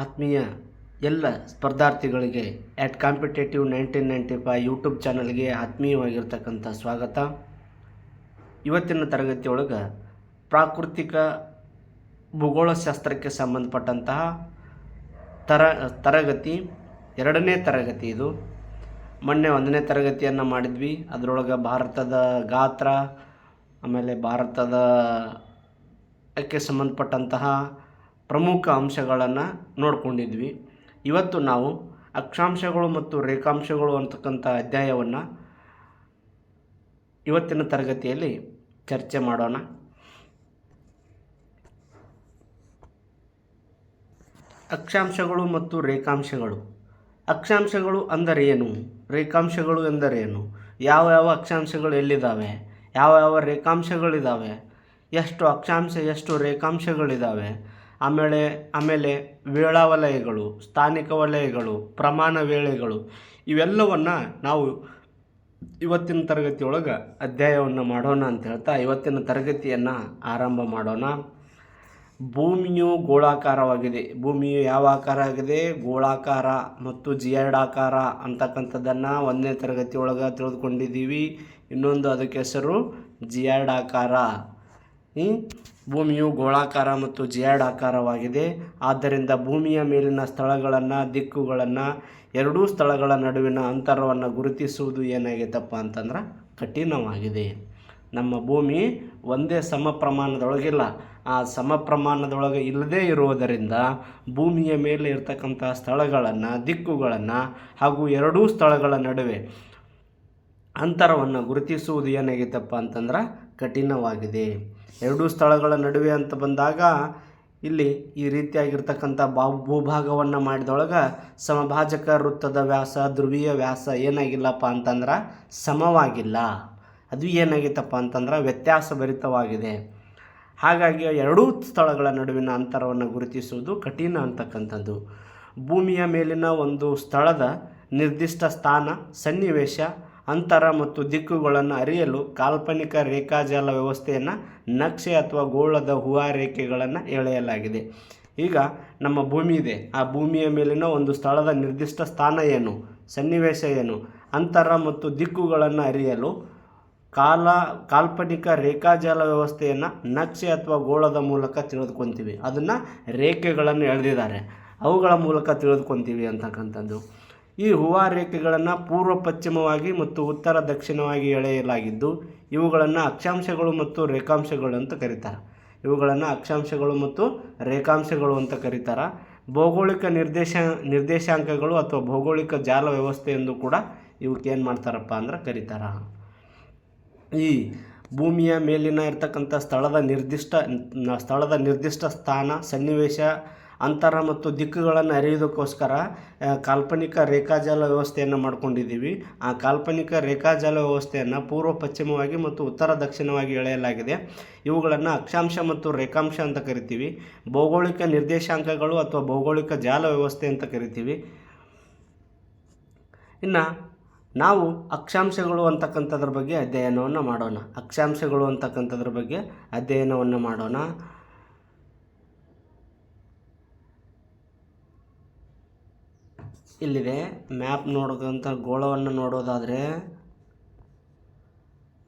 ಆತ್ಮೀಯ ಎಲ್ಲ ಸ್ಪರ್ಧಾರ್ಥಿಗಳಿಗೆ at competitive nineteen ninety five YouTube ಚಾನಲ್ಗೆ ಆತ್ಮೀಯವಾಗಿರ್ತಕ್ಕಂಥ ಸ್ವಾಗತ. ಇವತ್ತಿನ ತರಗತಿಯೊಳಗೆ ಪ್ರಾಕೃತಿಕ ಭೂಗೋಳಶಾಸ್ತ್ರಕ್ಕೆ ಸಂಬಂಧಪಟ್ಟಂತಹ ತರ, ತರಗತಿ, ಎರಡನೇ ತರಗತಿ ಇದು. ಮೊನ್ನೆ ಒಂದನೇ ತರಗತಿಯನ್ನು ಮಾಡಿದ್ವಿ. ಅದರೊಳಗೆ ಭಾರತದ ಗಾತ್ರ, ಆಮೇಲೆ ಭಾರತದ ಕ್ಕೆ ಸಂಬಂಧಪಟ್ಟಂತಹ ಪ್ರಮುಖ ಅಂಶಗಳನ್ನು ನೋಡಿಕೊಂಡಿದ್ವಿ. ಇವತ್ತು ನಾವು ಅಕ್ಷಾಂಶಗಳು ಮತ್ತು ರೇಖಾಂಶಗಳು ಅಂತಕ್ಕಂಥ ಅಧ್ಯಾಯವನ್ನು ಇವತ್ತಿನ ತರಗತಿಯಲ್ಲಿ ಚರ್ಚೆ ಮಾಡೋಣ. ಅಕ್ಷಾಂಶಗಳು ಮತ್ತು ರೇಖಾಂಶಗಳು. ಅಕ್ಷಾಂಶಗಳು ಅಂದರೇನು ರೇಖಾಂಶಗಳು ಎಂದರೇನು ಯಾವ ಯಾವ ಅಕ್ಷಾಂಶಗಳು ಎಲ್ಲಿದ್ದಾವೆ? ಯಾವ ಯಾವ ರೇಖಾಂಶಗಳಿದ್ದಾವೆ ಎಷ್ಟು ಅಕ್ಷಾಂಶ, ಎಷ್ಟು ರೇಖಾಂಶಗಳಿದ್ದಾವೆ ಆಮೇಲೆ ಆಮೇಲೆ ವೇಳಾವಲಯಗಳು ಸ್ಥಾನಿಕ ವಲಯಗಳು, ಪ್ರಮಾಣ ವೇಳೆಗಳು, ಇವೆಲ್ಲವನ್ನು ನಾವು ಇವತ್ತಿನ ತರಗತಿಯೊಳಗೆ ಅಧ್ಯಾಯವನ್ನು ಮಾಡೋಣ ಅಂತ ಹೇಳ್ತಾ ಇವತ್ತಿನ ತರಗತಿಯನ್ನು ಆರಂಭ ಮಾಡೋಣ. ಭೂಮಿಯು ಗೋಳಾಕಾರವಾಗಿದೆ. ಭೂಮಿಯು ಯಾವ ಆಕಾರ ಆಗಿದೆ? ಗೋಳಾಕಾರ ಮತ್ತು ಜಿಯರ್ಡಾಕಾರ ಅಂತಕ್ಕಂಥದ್ದನ್ನು ಒಂದನೇ ತರಗತಿಯೊಳಗೆ ತಿಳಿದುಕೊಂಡಿದ್ದೀವಿ. ಇನ್ನೊಂದು ಅದಕ್ಕೆ ಹೆಸರು ಜಿಯರ್ಡಾಕಾರ ಭೂಮಿಯು ಗೋಳಾಕಾರ ಮತ್ತು ಜಿಯಾಡ್ ಆಕಾರವಾಗಿದೆ. ಆದ್ದರಿಂದ ಭೂಮಿಯ ಮೇಲಿನ ಸ್ಥಳಗಳನ್ನು, ದಿಕ್ಕುಗಳನ್ನು, ಎರಡೂ ಸ್ಥಳಗಳ ನಡುವಿನ ಅಂತರವನ್ನು ಗುರುತಿಸುವುದು ಏನಾಗೈತಪ್ಪ ಅಂತಂದ್ರೆ ಕಠಿಣವಾಗಿದೆ. ನಮ್ಮ ಭೂಮಿ ಒಂದೇ ಸಮ ಪ್ರಮಾಣದೊಳಗಿಲ್ಲ ಆ ಸಮ ಪ್ರಮಾಣದೊಳಗೆ ಇಲ್ಲದೇ ಇರುವುದರಿಂದ ಭೂಮಿಯ ಮೇಲೆ ಇರತಕ್ಕಂಥ ಸ್ಥಳಗಳನ್ನು, ದಿಕ್ಕುಗಳನ್ನು ಹಾಗೂ ಎರಡೂ ಸ್ಥಳಗಳ ನಡುವೆ ಅಂತರವನ್ನು ಗುರುತಿಸುವುದು ಏನಾಗೈತಪ್ಪ ಅಂತಂದ್ರೆ ಕಠಿಣವಾಗಿದೆ. ಎರಡೂ ಸ್ಥಳಗಳ ನಡುವೆ ಅಂತ ಬಂದಾಗ ಇಲ್ಲಿ ಈ ರೀತಿಯಾಗಿರ್ತಕ್ಕಂಥ ಬಾ ಭೂಭಾಗವನ್ನು ಮಾಡಿದೊಳಗೆ ಸಮಭಾಜಕ ವೃತ್ತದ ವ್ಯಾಸ, ಧ್ರುವೀಯ ವ್ಯಾಸ ಏನಾಗಿಲ್ಲಪ್ಪ ಅಂತಂದ್ರೆ ಸಮವಾಗಿಲ್ಲ. ಅದು ಏನಾಗಿತ್ತಪ್ಪ ಅಂತಂದ್ರೆ ವ್ಯತ್ಯಾಸಭರಿತವಾಗಿದೆ. ಹಾಗಾಗಿ ಎರಡೂ ಸ್ಥಳಗಳ ನಡುವಿನ ಅಂತರವನ್ನು ಗುರುತಿಸುವುದು ಕಠಿಣ ಅಂತಕ್ಕಂಥದ್ದು. ಭೂಮಿಯ ಮೇಲಿನ ಒಂದು ಸ್ಥಳದ ನಿರ್ದಿಷ್ಟ ಸ್ಥಾನ, ಸನ್ನಿವೇಶ ಅಂತರ ಮತ್ತು ದಿಕ್ಕುಗಳನ್ನು ಅರಿಯಲು ಕಾಲ್ಪನಿಕ ರೇಖಾಜಾಲ ವ್ಯವಸ್ಥೆಯನ್ನು ನಕ್ಷೆ ಅಥವಾ ಗೋಳದ ಹೂವಾ ರೇಖೆಗಳನ್ನು ಎಳೆಯಲಾಗಿದೆ. ಈಗ ನಮ್ಮ ಭೂಮಿ ಇದೆ. ಆ ಭೂಮಿಯ ಮೇಲಿನ ಒಂದು ಸ್ಥಳದ ನಿರ್ದಿಷ್ಟ ಸ್ಥಾನ ಏನು? ಸನ್ನಿವೇಶ ಏನು? ಅಂತರ ಮತ್ತು ದಿಕ್ಕುಗಳನ್ನು ಅರಿಯಲು ಕಾಲ, ಕಾಲ್ಪನಿಕ ರೇಖಾಜಾಲ ವ್ಯವಸ್ಥೆಯನ್ನು ನಕ್ಷೆ ಅಥವಾ ಗೋಳದ ಮೂಲಕ ತಿಳಿದುಕೊತೀವಿ. ಅದನ್ನು ರೇಖೆಗಳನ್ನು ಎಳೆದಿದ್ದಾರೆ. ಅವುಗಳ ಮೂಲಕ ತಿಳಿದುಕೊತೀವಿ ಅಂತಕ್ಕಂಥದ್ದು. ಈ ಹೂವಾ ರೇಖೆಗಳನ್ನು ಪೂರ್ವ ಪಶ್ಚಿಮವಾಗಿ ಮತ್ತು ಉತ್ತರ ದಕ್ಷಿಣವಾಗಿ ಎಳೆಯಲಾಗಿದ್ದು, ಇವುಗಳನ್ನು ಅಕ್ಷಾಂಶಗಳು ಮತ್ತು ರೇಖಾಂಶಗಳು ಅಂತ ಕರೀತಾರೆ. ಇವುಗಳನ್ನು ಅಕ್ಷಾಂಶಗಳು ಮತ್ತು ರೇಖಾಂಶಗಳು ಅಂತ ಕರೀತಾರೆ. ಭೌಗೋಳಿಕ ನಿರ್ದೇಶ, ನಿರ್ದೇಶಾಂಕಗಳು ಅಥವಾ ಭೌಗೋಳಿಕ ಜಾಲ ವ್ಯವಸ್ಥೆ ಎಂದು ಕೂಡ ಇವಕ್ಕೆ ಏನು ಮಾಡ್ತಾರಪ್ಪ ಅಂದ್ರೆ ಕರೀತಾರ. ಈ ಭೂಮಿಯ ಮೇಲಿನ ಇರ್ತಕ್ಕಂಥ ಸ್ಥಳದ ನಿರ್ದಿಷ್ಟ ಸ್ಥಳದ ನಿರ್ದಿಷ್ಟ ಸ್ಥಾನ, ಸನ್ನಿವೇಶ ಅಂತರ ಮತ್ತು ದಿಕ್ಕುಗಳನ್ನು ಅರಿಯೋದಕ್ಕೋಸ್ಕರ ಕಾಲ್ಪನಿಕ ರೇಖಾಜಾಲ ವ್ಯವಸ್ಥೆಯನ್ನು ಮಾಡಿಕೊಂಡಿದ್ದೀವಿ. ಆ ಕಾಲ್ಪನಿಕ ರೇಖಾಜಾಲ ವ್ಯವಸ್ಥೆಯನ್ನು ಪೂರ್ವ, ಪಶ್ಚಿಮವಾಗಿ ಮತ್ತು ಉತ್ತರ, ದಕ್ಷಿಣವಾಗಿ ಎಳೆಯಲಾಗಿದೆ. ಇವುಗಳನ್ನು ಅಕ್ಷಾಂಶ ಮತ್ತು ರೇಖಾಂಶ ಅಂತ ಕರಿತೀವಿ. ಭೌಗೋಳಿಕ ನಿರ್ದೇಶಾಂಕಗಳು ಅಥವಾ ಭೌಗೋಳಿಕ ಜಾಲ ವ್ಯವಸ್ಥೆ ಅಂತ ಕರಿತೀವಿ. ಇನ್ನು ನಾವು ಅಕ್ಷಾಂಶಗಳು ಅಂತಕ್ಕಂಥದ್ರ ಬಗ್ಗೆ ಅಧ್ಯಯನವನ್ನು ಮಾಡೋಣ. ಅಕ್ಷಾಂಶಗಳು ಅಂತಕ್ಕಂಥದ್ರ ಬಗ್ಗೆ ಅಧ್ಯಯನವನ್ನು ಮಾಡೋಣ. ಇಲ್ಲಿದೆ. ಮ್ಯಾಪ್ ನೋಡೋದಂಥ ಗೋಳವನ್ನು ನೋಡೋದಾದರೆ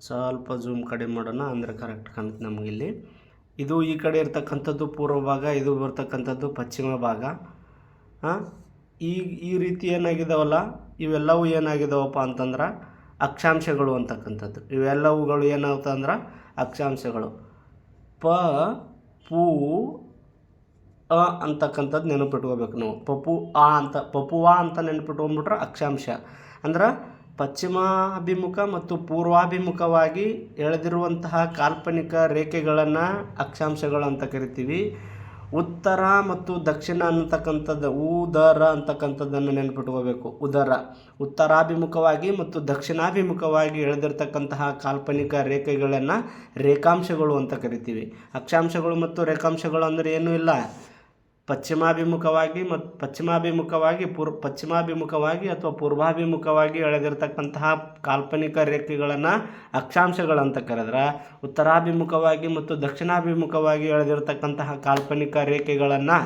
ಸ್ವಲ್ಪ ಜೂಮ್ ಕಡಿಮೆ ಮಾಡೋಣ, ಅಂದರೆ ಕರೆಕ್ಟ್ ಕಾಣುತ್ತೆ ನಮಗಿಲ್ಲಿ. ಇದು ಈ ಕಡೆ ಇರ್ತಕ್ಕಂಥದ್ದು ಪೂರ್ವ ಭಾಗ, ಇದು ಬರ್ತಕ್ಕಂಥದ್ದು ಪಶ್ಚಿಮ ಭಾಗ. ಈ ಈ ರೀತಿ ಏನಾಗಿದಾವಲ್ಲ? ಇವೆಲ್ಲವೂ ಏನಾಗಿದಾವಪ್ಪ ಅಂತಂದ್ರೆ ಅಕ್ಷಾಂಶಗಳು ಅಂತಕ್ಕಂಥದ್ದು. ಇವೆಲ್ಲವುಗಳು ಏನಾಗ್ತಂದ್ರೆ ಅಕ್ಷಾಂಶಗಳು. ಪ, ಪೂ ಅ ಅಂತಕ್ಕಂಥದ್ದು ನೆನಪಿಟ್ಕೋಬೇಕು ನಾವು. ಪಪು ಆ ಅಂತ ಪಪುವಾ ಅಂತ ನೆನಪಿಟ್ಕೊಂಡ್ಬಿಟ್ರೆ ಅಕ್ಷಾಂಶ. ಅಂದ್ರೆ ಪಶ್ಚಿಮಾಭಿಮುಖ ಮತ್ತು ಪೂರ್ವಾಭಿಮುಖವಾಗಿ ಎಳೆದಿರುವಂತಹ ಕಾಲ್ಪನಿಕ ರೇಖೆಗಳನ್ನು ಅಕ್ಷಾಂಶಗಳು ಅಂತ ಕರಿತೀವಿ. ಉತ್ತರ ಮತ್ತು ದಕ್ಷಿಣ ಅನ್ನತಕ್ಕಂಥದ್ದು ಉದರ ಅಂತಕ್ಕಂಥದ್ದನ್ನು ನೆನಪಿಟ್ಕೋಬೇಕು. ಉದರ. ಉತ್ತರಾಭಿಮುಖವಾಗಿ ಮತ್ತು ದಕ್ಷಿಣಾಭಿಮುಖವಾಗಿ ಎಳೆದಿರ್ತಕ್ಕಂತಹ ಕಾಲ್ಪನಿಕ ರೇಖೆಗಳನ್ನು ರೇಖಾಂಶಗಳು ಅಂತ ಕರಿತೀವಿ. ಅಕ್ಷಾಂಶಗಳು ಮತ್ತು ರೇಖಾಂಶಗಳು ಅಂದರೆ ಏನೂ ಇಲ್ಲ. ಪಶ್ಚಿಮಾಭಿಮುಖವಾಗಿ ಮತ್ತು ಪಶ್ಚಿಮಾಭಿಮುಖವಾಗಿ ಪೂರ್ವ ಪಶ್ಚಿಮಾಭಿಮುಖವಾಗಿ ಅಥವಾ ಪೂರ್ವಾಭಿಮುಖವಾಗಿ ಎಳೆದಿರ್ತಕ್ಕಂತಹ ಕಾಲ್ಪನಿಕ ರೇಖೆಗಳನ್ನು ಅಕ್ಷಾಂಶಗಳಂತ ಕರೆದ್ರೆ, ಉತ್ತರಾಭಿಮುಖವಾಗಿ ಮತ್ತು ದಕ್ಷಿಣಾಭಿಮುಖವಾಗಿ ಎಳೆದಿರ್ತಕ್ಕಂತಹ ಕಾಲ್ಪನಿಕ ರೇಖೆಗಳನ್ನು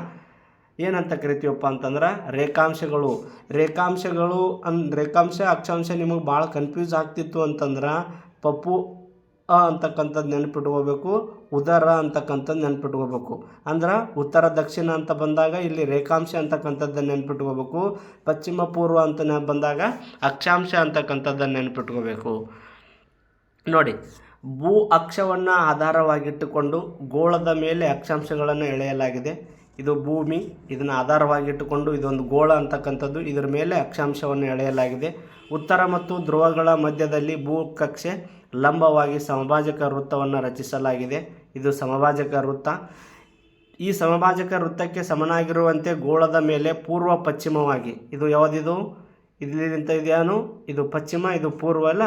ಏನಂತ ಕರಿತೀವಪ್ಪ ಅಂತಂದ್ರೆ ರೇಖಾಂಶಗಳು. ರೇಖಾಂಶಗಳು ಅನ್ ರೇಖಾಂಶ, ಅಕ್ಷಾಂಶ ನಿಮಗೆ ಭಾಳ ಕನ್ಫ್ಯೂಸ್ ಆಗ್ತಿತ್ತು ಅಂತಂದ್ರೆ ಪಪ್ಪು ಅಂತಕ್ಕಂಥದ್ದು ನೆನ್ಪಿಟ್ಕೋಬೇಕು. ಉದರ ಅಂತಕ್ಕಂಥದ್ದು ನೆನ್ಪಿಟ್ಕೋಬೇಕು. ಅಂದ್ರೆ ಉತ್ತರ, ದಕ್ಷಿಣ ಅಂತ ಬಂದಾಗ ಇಲ್ಲಿ ರೇಖಾಂಶ ಅಂತಕ್ಕಂಥದ್ದನ್ನು ನೆನ್ಪಿಟ್ಕೋಬೇಕು. ಪಶ್ಚಿಮ, ಪೂರ್ವ ಅಂತ ಬಂದಾಗ ಅಕ್ಷಾಂಶ ಅಂತಕ್ಕಂಥದ್ದನ್ನು ನೆನ್ಪಿಟ್ಕೋಬೇಕು. ನೋಡಿ, ಭೂ ಅಕ್ಷವನ್ನು ಆಧಾರವಾಗಿಟ್ಟುಕೊಂಡು ಗೋಳದ ಮೇಲೆ ಅಕ್ಷಾಂಶಗಳನ್ನು ಎಳೆಯಲಾಗಿದೆ. ಇದು ಭೂಮಿ, ಇದನ್ನು ಆಧಾರವಾಗಿಟ್ಟುಕೊಂಡು ಇದೊಂದು ಗೋಳ ಅಂತಕ್ಕಂಥದ್ದು, ಇದರ ಮೇಲೆ ಅಕ್ಷಾಂಶವನ್ನು ಎಳೆಯಲಾಗಿದೆ. ಉತ್ತರ ಮತ್ತು ಧ್ರುವಗಳ ಮಧ್ಯದಲ್ಲಿ ಭೂ ಕಕ್ಷೆ ಲಂಬವಾಗಿ ಸಮಭಾಜಕ ವೃತ್ತವನ್ನು ರಚಿಸಲಾಗಿದೆ. ಇದು ಸಮಭಾಜಕ ವೃತ್ತ. ಈ ಸಮಭಾಜಕ ವೃತ್ತಕ್ಕೆ ಸಮನಾಗಿರುವಂತೆ ಗೋಳದ ಮೇಲೆ ಪೂರ್ವ ಪಶ್ಚಿಮವಾಗಿ. ಇದು ಯಾವುದಿದು? ಇಲ್ಲಿಂತ ಇದೇನು ಇದು ಪಶ್ಚಿಮ, ಇದು ಪೂರ್ವ ಅಲ್ಲ?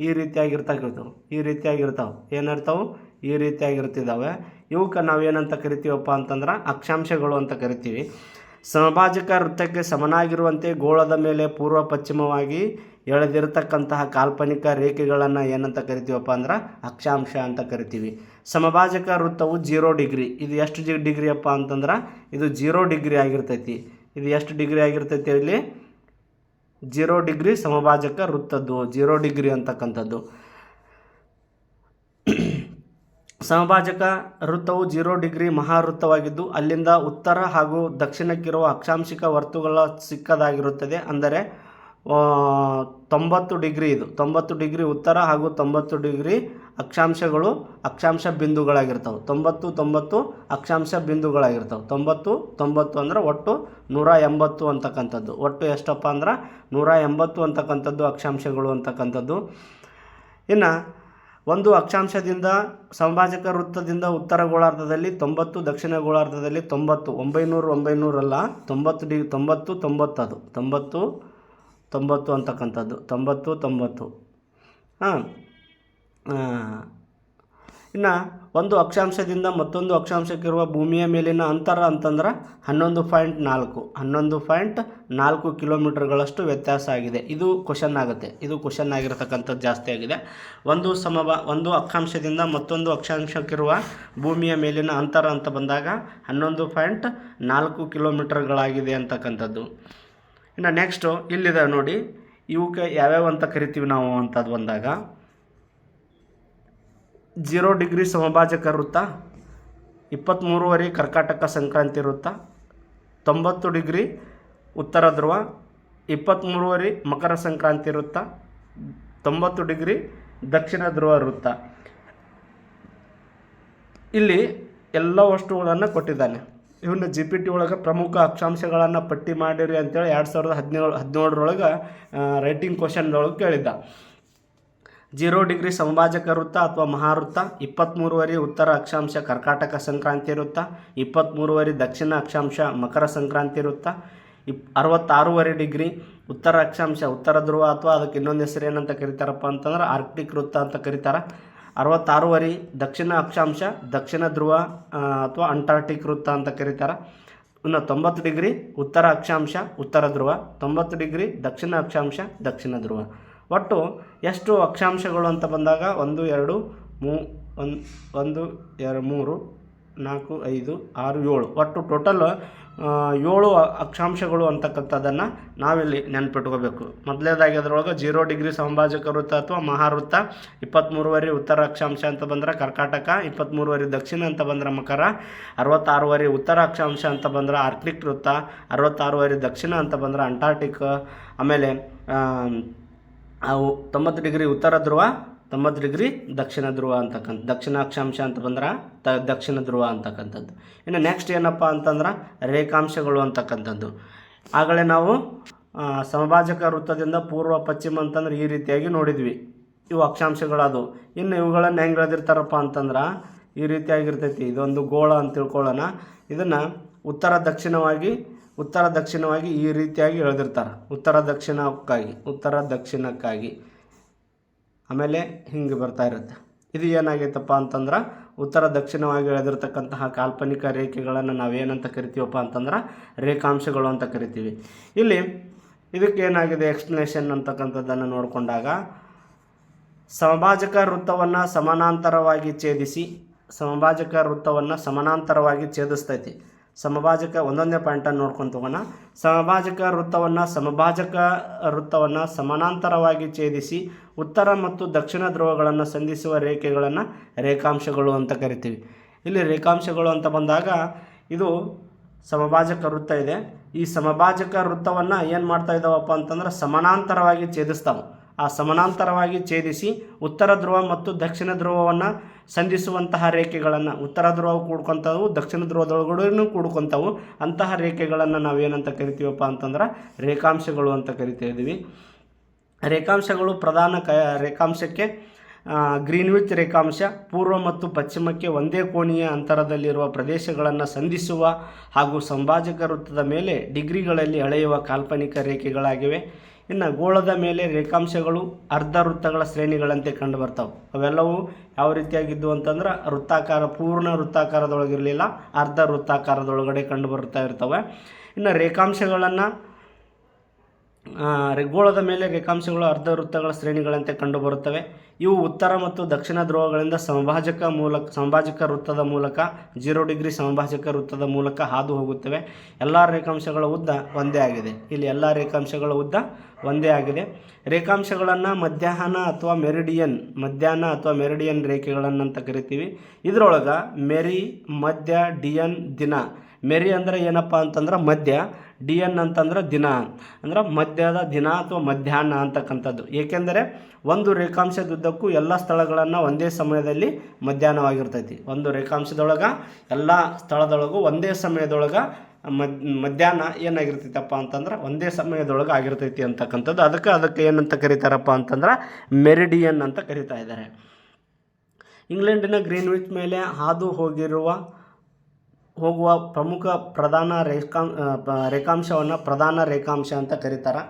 ಈ ರೀತಿಯಾಗಿರ್ತಕ್ಕಂಥವು. ಈ ರೀತಿಯಾಗಿರ್ತಾವೆ. ಏನಿರ್ತಾವೆ? ಈ ರೀತಿಯಾಗಿರ್ತಿದ್ದಾವೆ. ಇವಕ್ಕೆ ಏನಂತ ಕರಿತೀವಪ್ಪ ಅಂತಂದ್ರೆ ಅಕ್ಷಾಂಶಗಳು ಅಂತ ಕರಿತೀವಿ. ಸಮಭಾಜಕ ವೃತ್ತಕ್ಕೆ ಸಮನಾಗಿರುವಂತೆ ಗೋಳದ ಮೇಲೆ ಪೂರ್ವ ಪಶ್ಚಿಮವಾಗಿ ಎಳೆದಿರತಕ್ಕಂತಹ ಕಾಲ್ಪನಿಕ ರೇಖೆಗಳನ್ನು ಏನಂತ ಕರಿತೀವಪ್ಪ ಅಂದ್ರೆ ಅಕ್ಷಾಂಶ ಅಂತ ಕರಿತೀವಿ. ಸಮಭಾಜಕ ವೃತ್ತವು ಜೀರೋ ಡಿಗ್ರಿ. ಇದು ಎಷ್ಟು ಜಿ ಡಿಗ್ರಿಯಪ್ಪ ಅಂತಂದ್ರೆ ಇದು ಜೀರೋ ಡಿಗ್ರಿ ಆಗಿರ್ತೈತಿ. ಇದು ಎಷ್ಟು ಡಿಗ್ರಿ ಆಗಿರ್ತೈತಿ ಇಲ್ಲಿ ಜೀರೋ ಡಿಗ್ರಿ ಸಮಭಾಜಕ ವೃತ್ತದ್ದು. ಜೀರೋ ಡಿಗ್ರಿ ಅಂತಕ್ಕಂಥದ್ದು. ಸಮಭಾಜಕ ವೃತ್ತವು ಜೀರೋ ಡಿಗ್ರಿ ಮಹಾವೃತ್ತವಾಗಿದ್ದು ಅಲ್ಲಿಂದ ಉತ್ತರ ಹಾಗೂ ದಕ್ಷಿಣಕ್ಕಿರುವ ಅಕ್ಷಾಂಶಿಕ ವರ್ತುಗಳ ಸಿಕ್ಕದಾಗಿರುತ್ತದೆ. ಅಂದರೆ ತೊಂಬತ್ತು ಡಿಗ್ರಿ ಇದು. ತೊಂಬತ್ತು ಡಿಗ್ರಿ ಉತ್ತರ ಹಾಗೂ ತೊಂಬತ್ತು ಡಿಗ್ರಿ ಅಕ್ಷಾಂಶಗಳು ಅಕ್ಷಾಂಶ ಬಿಂದುಗಳಾಗಿರ್ತವೆ. ತೊಂಬತ್ತು ತೊಂಬತ್ತು ಅಕ್ಷಾಂಶ ಬಿಂದುಗಳಾಗಿರ್ತವೆ. ತೊಂಬತ್ತು ತೊಂಬತ್ತು ಅಂದ್ರೆ ಒಟ್ಟು ನೂರ ಎಂಬತ್ತು ಅಂತಕ್ಕಂಥದ್ದು. ಒಟ್ಟು ಎಷ್ಟಪ್ಪ ಅಂದ್ರೆ ನೂರ ಎಂಬತ್ತು ಅಂತಕ್ಕಂಥದ್ದು ಅಕ್ಷಾಂಶಗಳು ಅಂತಕ್ಕಂಥದ್ದು. ಇನ್ನು ಒಂದು ಅಕ್ಷಾಂಶದಿಂದ ಸಮಭಾಜಕ ವೃತ್ತದಿಂದ ಉತ್ತರ ಗೋಳಾರ್ಧದಲ್ಲಿ ತೊಂಬತ್ತು, ದಕ್ಷಿಣ ಗೋಳಾರ್ಧದಲ್ಲಿ ತೊಂಬತ್ತು. ಒಂಬೈನೂರು, ಒಂಬೈನೂರಲ್ಲ, ತೊಂಬತ್ತು ಡಿ, ತೊಂಬತ್ತು, ತೊಂಬತ್ತದು. ತೊಂಬತ್ತು ತೊಂಬತ್ತು ಅಂತಕ್ಕಂಥದ್ದು. ತೊಂಬತ್ತು ತೊಂಬತ್ತು. ಹಾಂ. ಇನ್ನು ಒಂದು ಅಕ್ಷಾಂಶದಿಂದ ಮತ್ತೊಂದು ಅಕ್ಷಾಂಶಕ್ಕಿರುವ ಭೂಮಿಯ ಮೇಲಿನ ಅಂತರ ಅಂತಂದ್ರೆ ಹನ್ನೊಂದು ಪಾಯಿಂಟ್ ನಾಲ್ಕು. ಹನ್ನೊಂದು ಪಾಯಿಂಟ್ ನಾಲ್ಕು ಕಿಲೋಮೀಟರ್ಗಳಷ್ಟು ವ್ಯತ್ಯಾಸ ಆಗಿದೆ. ಇದು ಕ್ವಶನ್ ಆಗುತ್ತೆ. ಇದು ಕ್ವಶನ್ ಆಗಿರತಕ್ಕಂಥದ್ದು ಜಾಸ್ತಿ ಆಗಿದೆ. ಒಂದು ಸಮ ಒಂದು ಅಕ್ಷಾಂಶದಿಂದ ಮತ್ತೊಂದು ಅಕ್ಷಾಂಶಕ್ಕಿರುವ ಭೂಮಿಯ ಮೇಲಿನ ಅಂತರ ಅಂತ ಬಂದಾಗ ಹನ್ನೊಂದು ಪಾಯಿಂಟ್ ನಾಲ್ಕು ಕಿಲೋಮೀಟರ್ಗಳಾಗಿದೆ ಅಂತಕ್ಕಂಥದ್ದು. ಇನ್ನು ನೆಕ್ಸ್ಟು ಇಲ್ಲಿದೆ ನೋಡಿ ಇವಕ್ಕೆ ಯಾವ್ಯಾವ ಅಂತ ಕರಿತೀವಿ ನಾವು ಅಂತದ್ದು ಬಂದಾಗ. ಜೀರೋ ಡಿಗ್ರಿ ಸಮಭಾಜಕ ವೃತ್ತ ಇಪ್ಪತ್ತ್ಮೂರುವರೆ ಕರ್ಕಾಟಕ ಸಂಕ್ರಾಂತಿ ವೃತ್ತ, ತೊಂಬತ್ತು ಡಿಗ್ರಿ ಉತ್ತರ ಧ್ರುವ ಇಪ್ಪತ್ತ್ಮೂರುವರೆ ಮಕರ ಸಂಕ್ರಾಂತಿ ವೃತ್ತ, ತೊಂಬತ್ತು ಡಿಗ್ರಿ ದಕ್ಷಿಣ ಧ್ರುವ ವೃತ್ತ. ಇಲ್ಲಿ ಎಲ್ಲ ವಸ್ತುಗಳನ್ನು ಕೊಟ್ಟಿದ್ದಾನೆ. ಇವನ್ನ ಜಿ ಪಿ ಟಿ ಒಳಗೆ ಪ್ರಮುಖ ಅಕ್ಷಾಂಶಗಳನ್ನು ಪಟ್ಟಿ ಮಾಡಿರಿ ಅಂತೇಳಿ ಎರಡು ಸಾವಿರದ ಹದಿನೇಳು ಹದಿನೇಳರೊಳಗೆ ರೈಟಿಂಗ್ ಕ್ವಶನ್ದೊಳಗೆ ಕೇಳಿದ್ದ. ಜೀರೋ ಡಿಗ್ರಿ ಸಮಭಾಜಕ ವೃತ್ತ ಅಥವಾ ಮಹಾವೃತ್ತ ಇಪ್ಪತ್ತ್ಮೂರುವರೆ ಉತ್ತರ ಅಕ್ಷಾಂಶ ಕರ್ಕಾಟಕ ಸಂಕ್ರಾಂತಿ ವೃತ್ತ ಇಪ್ಪತ್ತ್ಮೂರುವರೆ ದಕ್ಷಿಣ ಅಕ್ಷಾಂಶ ಮಕರ ಸಂಕ್ರಾಂತಿ ವೃತ್ತ, ಇಪ್ ಅರವತ್ತಾರೂವರೆ ಡಿಗ್ರಿ ಉತ್ತರ ಅಕ್ಷಾಂಶ ಉತ್ತರ ಧ್ರುವ ಅಥವಾ ಅದಕ್ಕೆ ಇನ್ನೊಂದು ಹೆಸರು ಏನಂತ ಕರೀತಾರಪ್ಪ ಅಂತಂದ್ರೆ ಆರ್ಕ್ಟಿಕ್ ವೃತ್ತ ಅಂತ ಕರೀತಾರೆ. ಅರವತ್ತಾರೂವರೆ ದಕ್ಷಿಣ ಅಕ್ಷಾಂಶ, ದಕ್ಷಿಣ ಧ್ರುವ ಅಥವಾ ಅಂಟಾರ್ಟಿಕ್ ವೃತ್ತ ಅಂತ ಕರೀತಾರೆ. ಇನ್ನು ತೊಂಬತ್ತು ಡಿಗ್ರಿ ಉತ್ತರ ಅಕ್ಷಾಂಶ, ಉತ್ತರ ಧ್ರುವ, ತೊಂಬತ್ತು ಡಿಗ್ರಿ ದಕ್ಷಿಣ ಅಕ್ಷಾಂಶ, ದಕ್ಷಿಣ ಧ್ರುವ. ಒಟ್ಟು ಎಷ್ಟು ಅಕ್ಷಾಂಶಗಳು ಅಂತ ಬಂದಾಗ ಒಂದು, ಎರಡು, ಮೂ ಒಂದು, ಎರಡು, ಮೂರು, ನಾಲ್ಕು, ಐದು, ಆರು, ಏಳು. ಒಟ್ಟು ಟೋಟಲ್ ಏಳು ಅಕ್ಷಾಂಶಗಳು ಅಂತಕ್ಕಂಥದ್ದನ್ನು ನಾವಿಲ್ಲಿ ನೆನ್ಪಿಟ್ಕೋಬೇಕು. ಮೊದಲೇದಾಗಿ ಅದರೊಳಗೆ ಜೀರೋ ಡಿಗ್ರಿ ಸಮಭಾಜಕ ವೃತ್ತ ಅಥವಾ ಮಹಾವೃತ್ತ ಇಪ್ಪತ್ತ್ಮೂರುವರೆ ಉತ್ತರ ಅಕ್ಷಾಂಶ ಅಂತ ಬಂದ್ರೆ ಕರ್ಕಾಟಕ ಇಪ್ಪತ್ತ್ಮೂರುವರೆ ದಕ್ಷಿಣ ಅಂತ ಬಂದ್ರೆ ಮಕರ ಅರವತ್ತಾರೂವರೆ ಉತ್ತರ ಅಕ್ಷಾಂಶ ಅಂತ ಬಂದ್ರೆ ಆರ್ಕ್ಟಿಕ್ ವೃತ್ತ ಅರವತ್ತಾರೂವರೆ ದಕ್ಷಿಣ ಅಂತ ಬಂದ್ರೆ ಅಂಟಾರ್ಟಿಕ್ ಆಮೇಲೆ ಆಮ್, ಅವು ತೊಂಬತ್ತು ಡಿಗ್ರಿ ಉತ್ತರ ಧ್ರುವ ತೊಂಬತ್ತು ಡಿಗ್ರಿ ದಕ್ಷಿಣ ಧ್ರುವ ಅಂತಕ್ಕಂಥ ದಕ್ಷಿಣ ಅಕ್ಷಾಂಶ ಅಂತ ಬಂದ್ರೆ? ತ, ದಕ್ಷಿಣ ಧ್ರುವ ಅಂತಕ್ಕಂಥದ್ದು. ಇನ್ನು ನೆಕ್ಸ್ಟ್ ಏನಪ್ಪ ಅಂತಂದ್ರೆ ರೇಖಾಂಶಗಳು ಅಂತಕ್ಕಂಥದ್ದು. ಆಗಲೇ ನಾವು ಸಮಭಾಜಕ ವೃತ್ತದಿಂದ ಪೂರ್ವ, ಪಶ್ಚಿಮ ಅಂತಂದ್ರೆ ಈ ರೀತಿಯಾಗಿ ನೋಡಿದ್ವಿ. ಇವು ಅಕ್ಷಾಂಶಗಳದು ಇನ್ನು ಇವುಗಳನ್ನು ಹೆಂಗೆ ಎಳೆದಿರ್ತಾರಪ್ಪ ಅಂತಂದ್ರೆ ಈ ರೀತಿಯಾಗಿರ್ತೈತಿ. ಇದೊಂದು ಗೋಳ ಅಂತ ತಿಳ್ಕೊಳ್ಳೋಣ. ಇದನ್ನು ಉತ್ತರ ದಕ್ಷಿಣವಾಗಿ ಉತ್ತರ ದಕ್ಷಿಣವಾಗಿ ಈ ರೀತಿಯಾಗಿ ಎಳೆದಿರ್ತಾರೆ. ಉತ್ತರ ದಕ್ಷಿಣಕ್ಕಾಗಿ ಉತ್ತರ ದಕ್ಷಿಣಕ್ಕಾಗಿ. ಆಮೇಲೆ ಹಿಂಗೆ ಬರ್ತಾ ಇರುತ್ತೆ. ಇದು ಏನಾಗೈತಪ್ಪ ಅಂತಂದ್ರೆ ಉತ್ತರ ದಕ್ಷಿಣವಾಗಿ ಎಳೆದಿರ್ತಕ್ಕಂತಹ ಕಾಲ್ಪನಿಕ ರೇಖೆಗಳನ್ನು ನಾವೇನಂತ ಕರಿತೀವಪ್ಪ ಅಂತಂದ್ರೆ ರೇಖಾಂಶಗಳು ಅಂತ ಕರಿತೀವಿ. ಇಲ್ಲಿ ಇದಕ್ಕೆ ಏನಾಗಿದೆ ಎಕ್ಸ್ಪ್ಲನೇಷನ್ ಅಂತಕ್ಕಂಥದ್ದನ್ನು ನೋಡಿಕೊಂಡಾಗ ಸಮಭಾಜಕ ವೃತ್ತವನ್ನು ಸಮಾನಾಂತರವಾಗಿ ಛೇದಿಸಿ ಸಮಭಾಜಕ ವೃತ್ತವನ್ನು ಸಮಾನಾಂತರವಾಗಿ ಛೇದಿಸ್ತೈತಿ. ಸಮಭಾಜಕ ಒಂದೊಂದೇ ಪಾಯಿಂಟನ್ನು ನೋಡ್ಕೊಂಡು ಹೋಗೋಣ ಸಮಭಾಜಕ ವೃತ್ತವನ್ನು ಸಮಭಾಜಕ ವೃತ್ತವನ್ನು ಸಮಾನಾಂತರವಾಗಿ ಛೇದಿಸಿ ಉತ್ತರ ಮತ್ತು ದಕ್ಷಿಣ ಧ್ರುವಗಳನ್ನು ಸಂಧಿಸುವ ರೇಖೆಗಳನ್ನು ರೇಖಾಂಶಗಳು ಅಂತ ಕರಿತೀವಿ. ಇಲ್ಲಿ ರೇಖಾಂಶಗಳು ಅಂತ ಬಂದಾಗ ಇದು ಸಮಭಾಜಕ ವೃತ್ತ ಇದೆ. ಈ ಸಮಭಾಜಕ ವೃತ್ತವನ್ನು ಏನು ಮಾಡ್ತಾ ಇದ್ದಾವಪ್ಪ ಅಂತಂದ್ರೆ ಸಮಾನಾಂತರವಾಗಿ ಛೇದಿಸ್ತಾವೆ. ಆ ಸಮಾನಾಂತರವಾಗಿ ಛೇದಿಸಿ ಉತ್ತರ ಧ್ರುವ ಮತ್ತು ದಕ್ಷಿಣ ಧ್ರುವವನ್ನು ಸಂಧಿಸುವಂತಹ ರೇಖೆಗಳನ್ನು, ಉತ್ತರ ಧ್ರುವ ಕೂಡ್ಕೊತಾವು, ದಕ್ಷಿಣ ಧ್ರುವದೊಳಗಡೆನೂ ಕೂಡ್ಕೊತಾವು, ಅಂತಹ ರೇಖೆಗಳನ್ನು ನಾವೇನಂತ ಕರಿತೀವಪ್ಪ ಅಂತಂದ್ರೆ ರೇಖಾಂಶಗಳು ಅಂತ ಕರಿತಾ ಇದ್ದೀವಿ ರೇಖಾಂಶಗಳು ಪ್ರಧಾನ ಕ, ರೇಖಾಂಶಕ್ಕೆ ಗ್ರೀನ್ವಿಚ್ ರೇಖಾಂಶ, ಪೂರ್ವ ಮತ್ತು ಪಶ್ಚಿಮಕ್ಕೆ ಒಂದೇ ಕೋಣೀಯ ಅಂತರದಲ್ಲಿರುವ ಪ್ರದೇಶಗಳನ್ನು ಸಂಧಿಸುವ ಹಾಗೂ ಸಂಭಾಜಕ ವೃತ್ತದ ಮೇಲೆ ಡಿಗ್ರಿಗಳಲ್ಲಿ ಅಳೆಯುವ ಕಾಲ್ಪನಿಕ ರೇಖೆಗಳಾಗಿವೆ. ಇನ್ನು ಗೋಳದ ಮೇಲೆ ರೇಖಾಂಶಗಳು ಅರ್ಧ ವೃತ್ತಗಳ ಶ್ರೇಣಿಗಳಂತೆ ಕಂಡುಬರ್ತಾವೆ. ಅವೆಲ್ಲವೂ ಯಾವ ರೀತಿಯಾಗಿದ್ದು ಅಂತಂದ್ರೆ ವೃತ್ತಾಕಾರ, ಪೂರ್ಣ ವೃತ್ತಾಕಾರದೊಳಗಿರಲಿಲ್ಲ, ಅರ್ಧ ವೃತ್ತಾಕಾರದೊಳಗಡೆ ಕಂಡು ಬರ್ತಾ ಇರ್ತವೆ. ಇನ್ನು ರೇಖಾಂಶಗಳನ್ನು ಆ, ರೆ- ಮೇಲೆ ರೇಖಾಂಶಗಳು ಅರ್ಧ ವೃತ್ತಗಳ ಶ್ರೇಣಿಗಳಂತೆ ಕಂಡುಬರುತ್ತವೆ. ಇವು ಉತ್ತರ ಮತ್ತು ದಕ್ಷಿಣ ಧ್ರುವಗಳಿಂದ ಸಂಭಾಜಕ ಮೂಲಕ ಸಂಭಾಜಕ ವೃತ್ತದ ಮೂಲಕ ಜೀರೋ ಡಿಗ್ರಿ ಸಂಭಾಜಕ ವೃತ್ತದ ಮೂಲಕ ಹಾದು ಹೋಗುತ್ತವೆ. ಎಲ್ಲ ರೇಖಾಂಶಗಳ ಉದ್ದ ಒಂದೇ ಆಗಿದೆ. ಇಲ್ಲಿ ಎಲ್ಲ ರೇಖಾಂಶಗಳ ಉದ್ದ ಒಂದೇ ಆಗಿದೆ. ರೇಖಾಂಶಗಳನ್ನು ಮಧ್ಯಾಹ್ನ ಅಥವಾ ಮೆರಿಡಿಯನ್ ಮಧ್ಯಾಹ್ನ ಅಥವಾ ಮೆರಿಡಿಯನ್ ರೇಖೆಗಳನ್ನು ಅಂತ ಕರಿತೀವಿ. ಇದರೊಳಗೆ ಮೆರಿ ಮಧ್ಯ ಡಿಯನ್ ದಿನ ಮೆರಿ ಅಂದರೆ ಏನಪ್ಪ ಅಂತಂದ್ರೆ ಮಧ್ಯ ಡಿ ಎನ್ ಅಂತಂದ್ರೆ ದಿನ. ಅಂದ್ರೆ ಮಧ್ಯದ ದಿನ ಅಥವಾ ಮಧ್ಯಾಹ್ನ ಅಂತಕ್ಕಂಥದ್ದು. ಏಕೆಂದರೆ ಒಂದು ರೇಖಾಂಶದುದ್ದಕ್ಕೂ ಎಲ್ಲ ಸ್ಥಳಗಳನ್ನು ಒಂದೇ ಸಮಯದಲ್ಲಿ ಮಧ್ಯಾಹ್ನವಾಗಿರ್ತೈತಿ. ಒಂದು ರೇಖಾಂಶದೊಳಗೆ, ಎಲ್ಲ ಸ್ಥಳದೊಳಗೂ ಒಂದೇ ಸಮಯದೊಳಗೆ ಮದ್, ಮಧ್ಯಾಹ್ನ ಏನಾಗಿರ್ತೈತಪ್ಪ ಅಂತಂದ್ರೆ ಒಂದೇ ಸಮಯದೊಳಗೆ ಆಗಿರ್ತೈತಿ ಅಂತಕ್ಕಂಥದ್ದು. ಅದಕ್ಕೆ ಅದಕ್ಕೆ ಏನಂತ ಕರೀತಾರಪ್ಪ ಅಂತಂದ್ರೆ ಮೆರಿಡಿಯನ್ ಅಂತ ಕರಿತಾ ಇದ್ದಾರೆ ಇಂಗ್ಲೆಂಡಿನ ಗ್ರೀನ್ವಿಚ್ ಮೇಲೆ ಹಾದು ಹೋಗಿರುವ ಹೋಗುವ ಪ್ರಮುಖ ಪ್ರಧಾನ ರೇಖಾಂ ರೇಖಾಂಶವನ್ನು ಪ್ರಧಾನ ರೇಖಾಂಶ ಅಂತ ಕರೀತಾರೆ.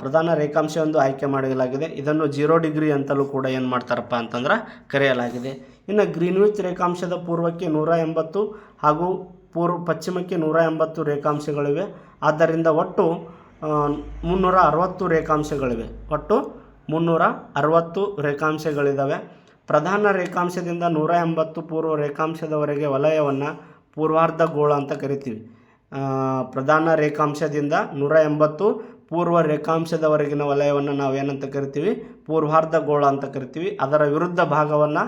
ಪ್ರಧಾನ ರೇಖಾಂಶ ಒಂದು ಆಯ್ಕೆ ಮಾಡಲಾಗಿದೆ. ಇದನ್ನು ಜೀರೋ ಡಿಗ್ರಿ ಅಂತಲೂ ಕೂಡ ಏನು ಮಾಡ್ತಾರಪ್ಪ ಅಂತಂದ್ರೆ ಕರೆಯಲಾಗಿದೆ. ಇನ್ನು ಗ್ರೀನ್ವಿಚ್ ರೇಖಾಂಶದ ಪೂರ್ವಕ್ಕೆ ನೂರ ಎಂಬತ್ತು ಹಾಗೂ ಪೂರ್ವ ಪಶ್ಚಿಮಕ್ಕೆ ನೂರ ಎಂಬತ್ತು ರೇಖಾಂಶಗಳಿವೆ. ಆದ್ದರಿಂದ ಒಟ್ಟು ಮುನ್ನೂರ ಅರವತ್ತು ರೇಖಾಂಶಗಳಿವೆ. ಒಟ್ಟು ಮುನ್ನೂರ ಅರವತ್ತು ರೇಖಾಂಶಗಳಿದ್ದಾವೆ ಪ್ರಧಾನ ರೇಖಾಂಶದಿಂದ ನೂರ ಎಂಬತ್ತು ಪೂರ್ವ ರೇಖಾಂಶದವರೆಗೆ ವಲಯವನ್ನು ಪೂರ್ವಾರ್ಧ ಗೋಳ ಅಂತ ಕರಿತೀವಿ. ಪ್ರಧಾನ ರೇಖಾಂಶದಿಂದ ನೂರ ಎಂಬತ್ತು ಪೂರ್ವ ರೇಖಾಂಶದವರೆಗಿನ ವಲಯವನ್ನು ಏನಂತ ಕರಿತೀವಿ? ಪೂರ್ವಾರ್ಧ ಗೋಳ ಅಂತ ಕರಿತೀವಿ. ಅದರ ವಿರುದ್ಧ ಭಾಗವನ್ನು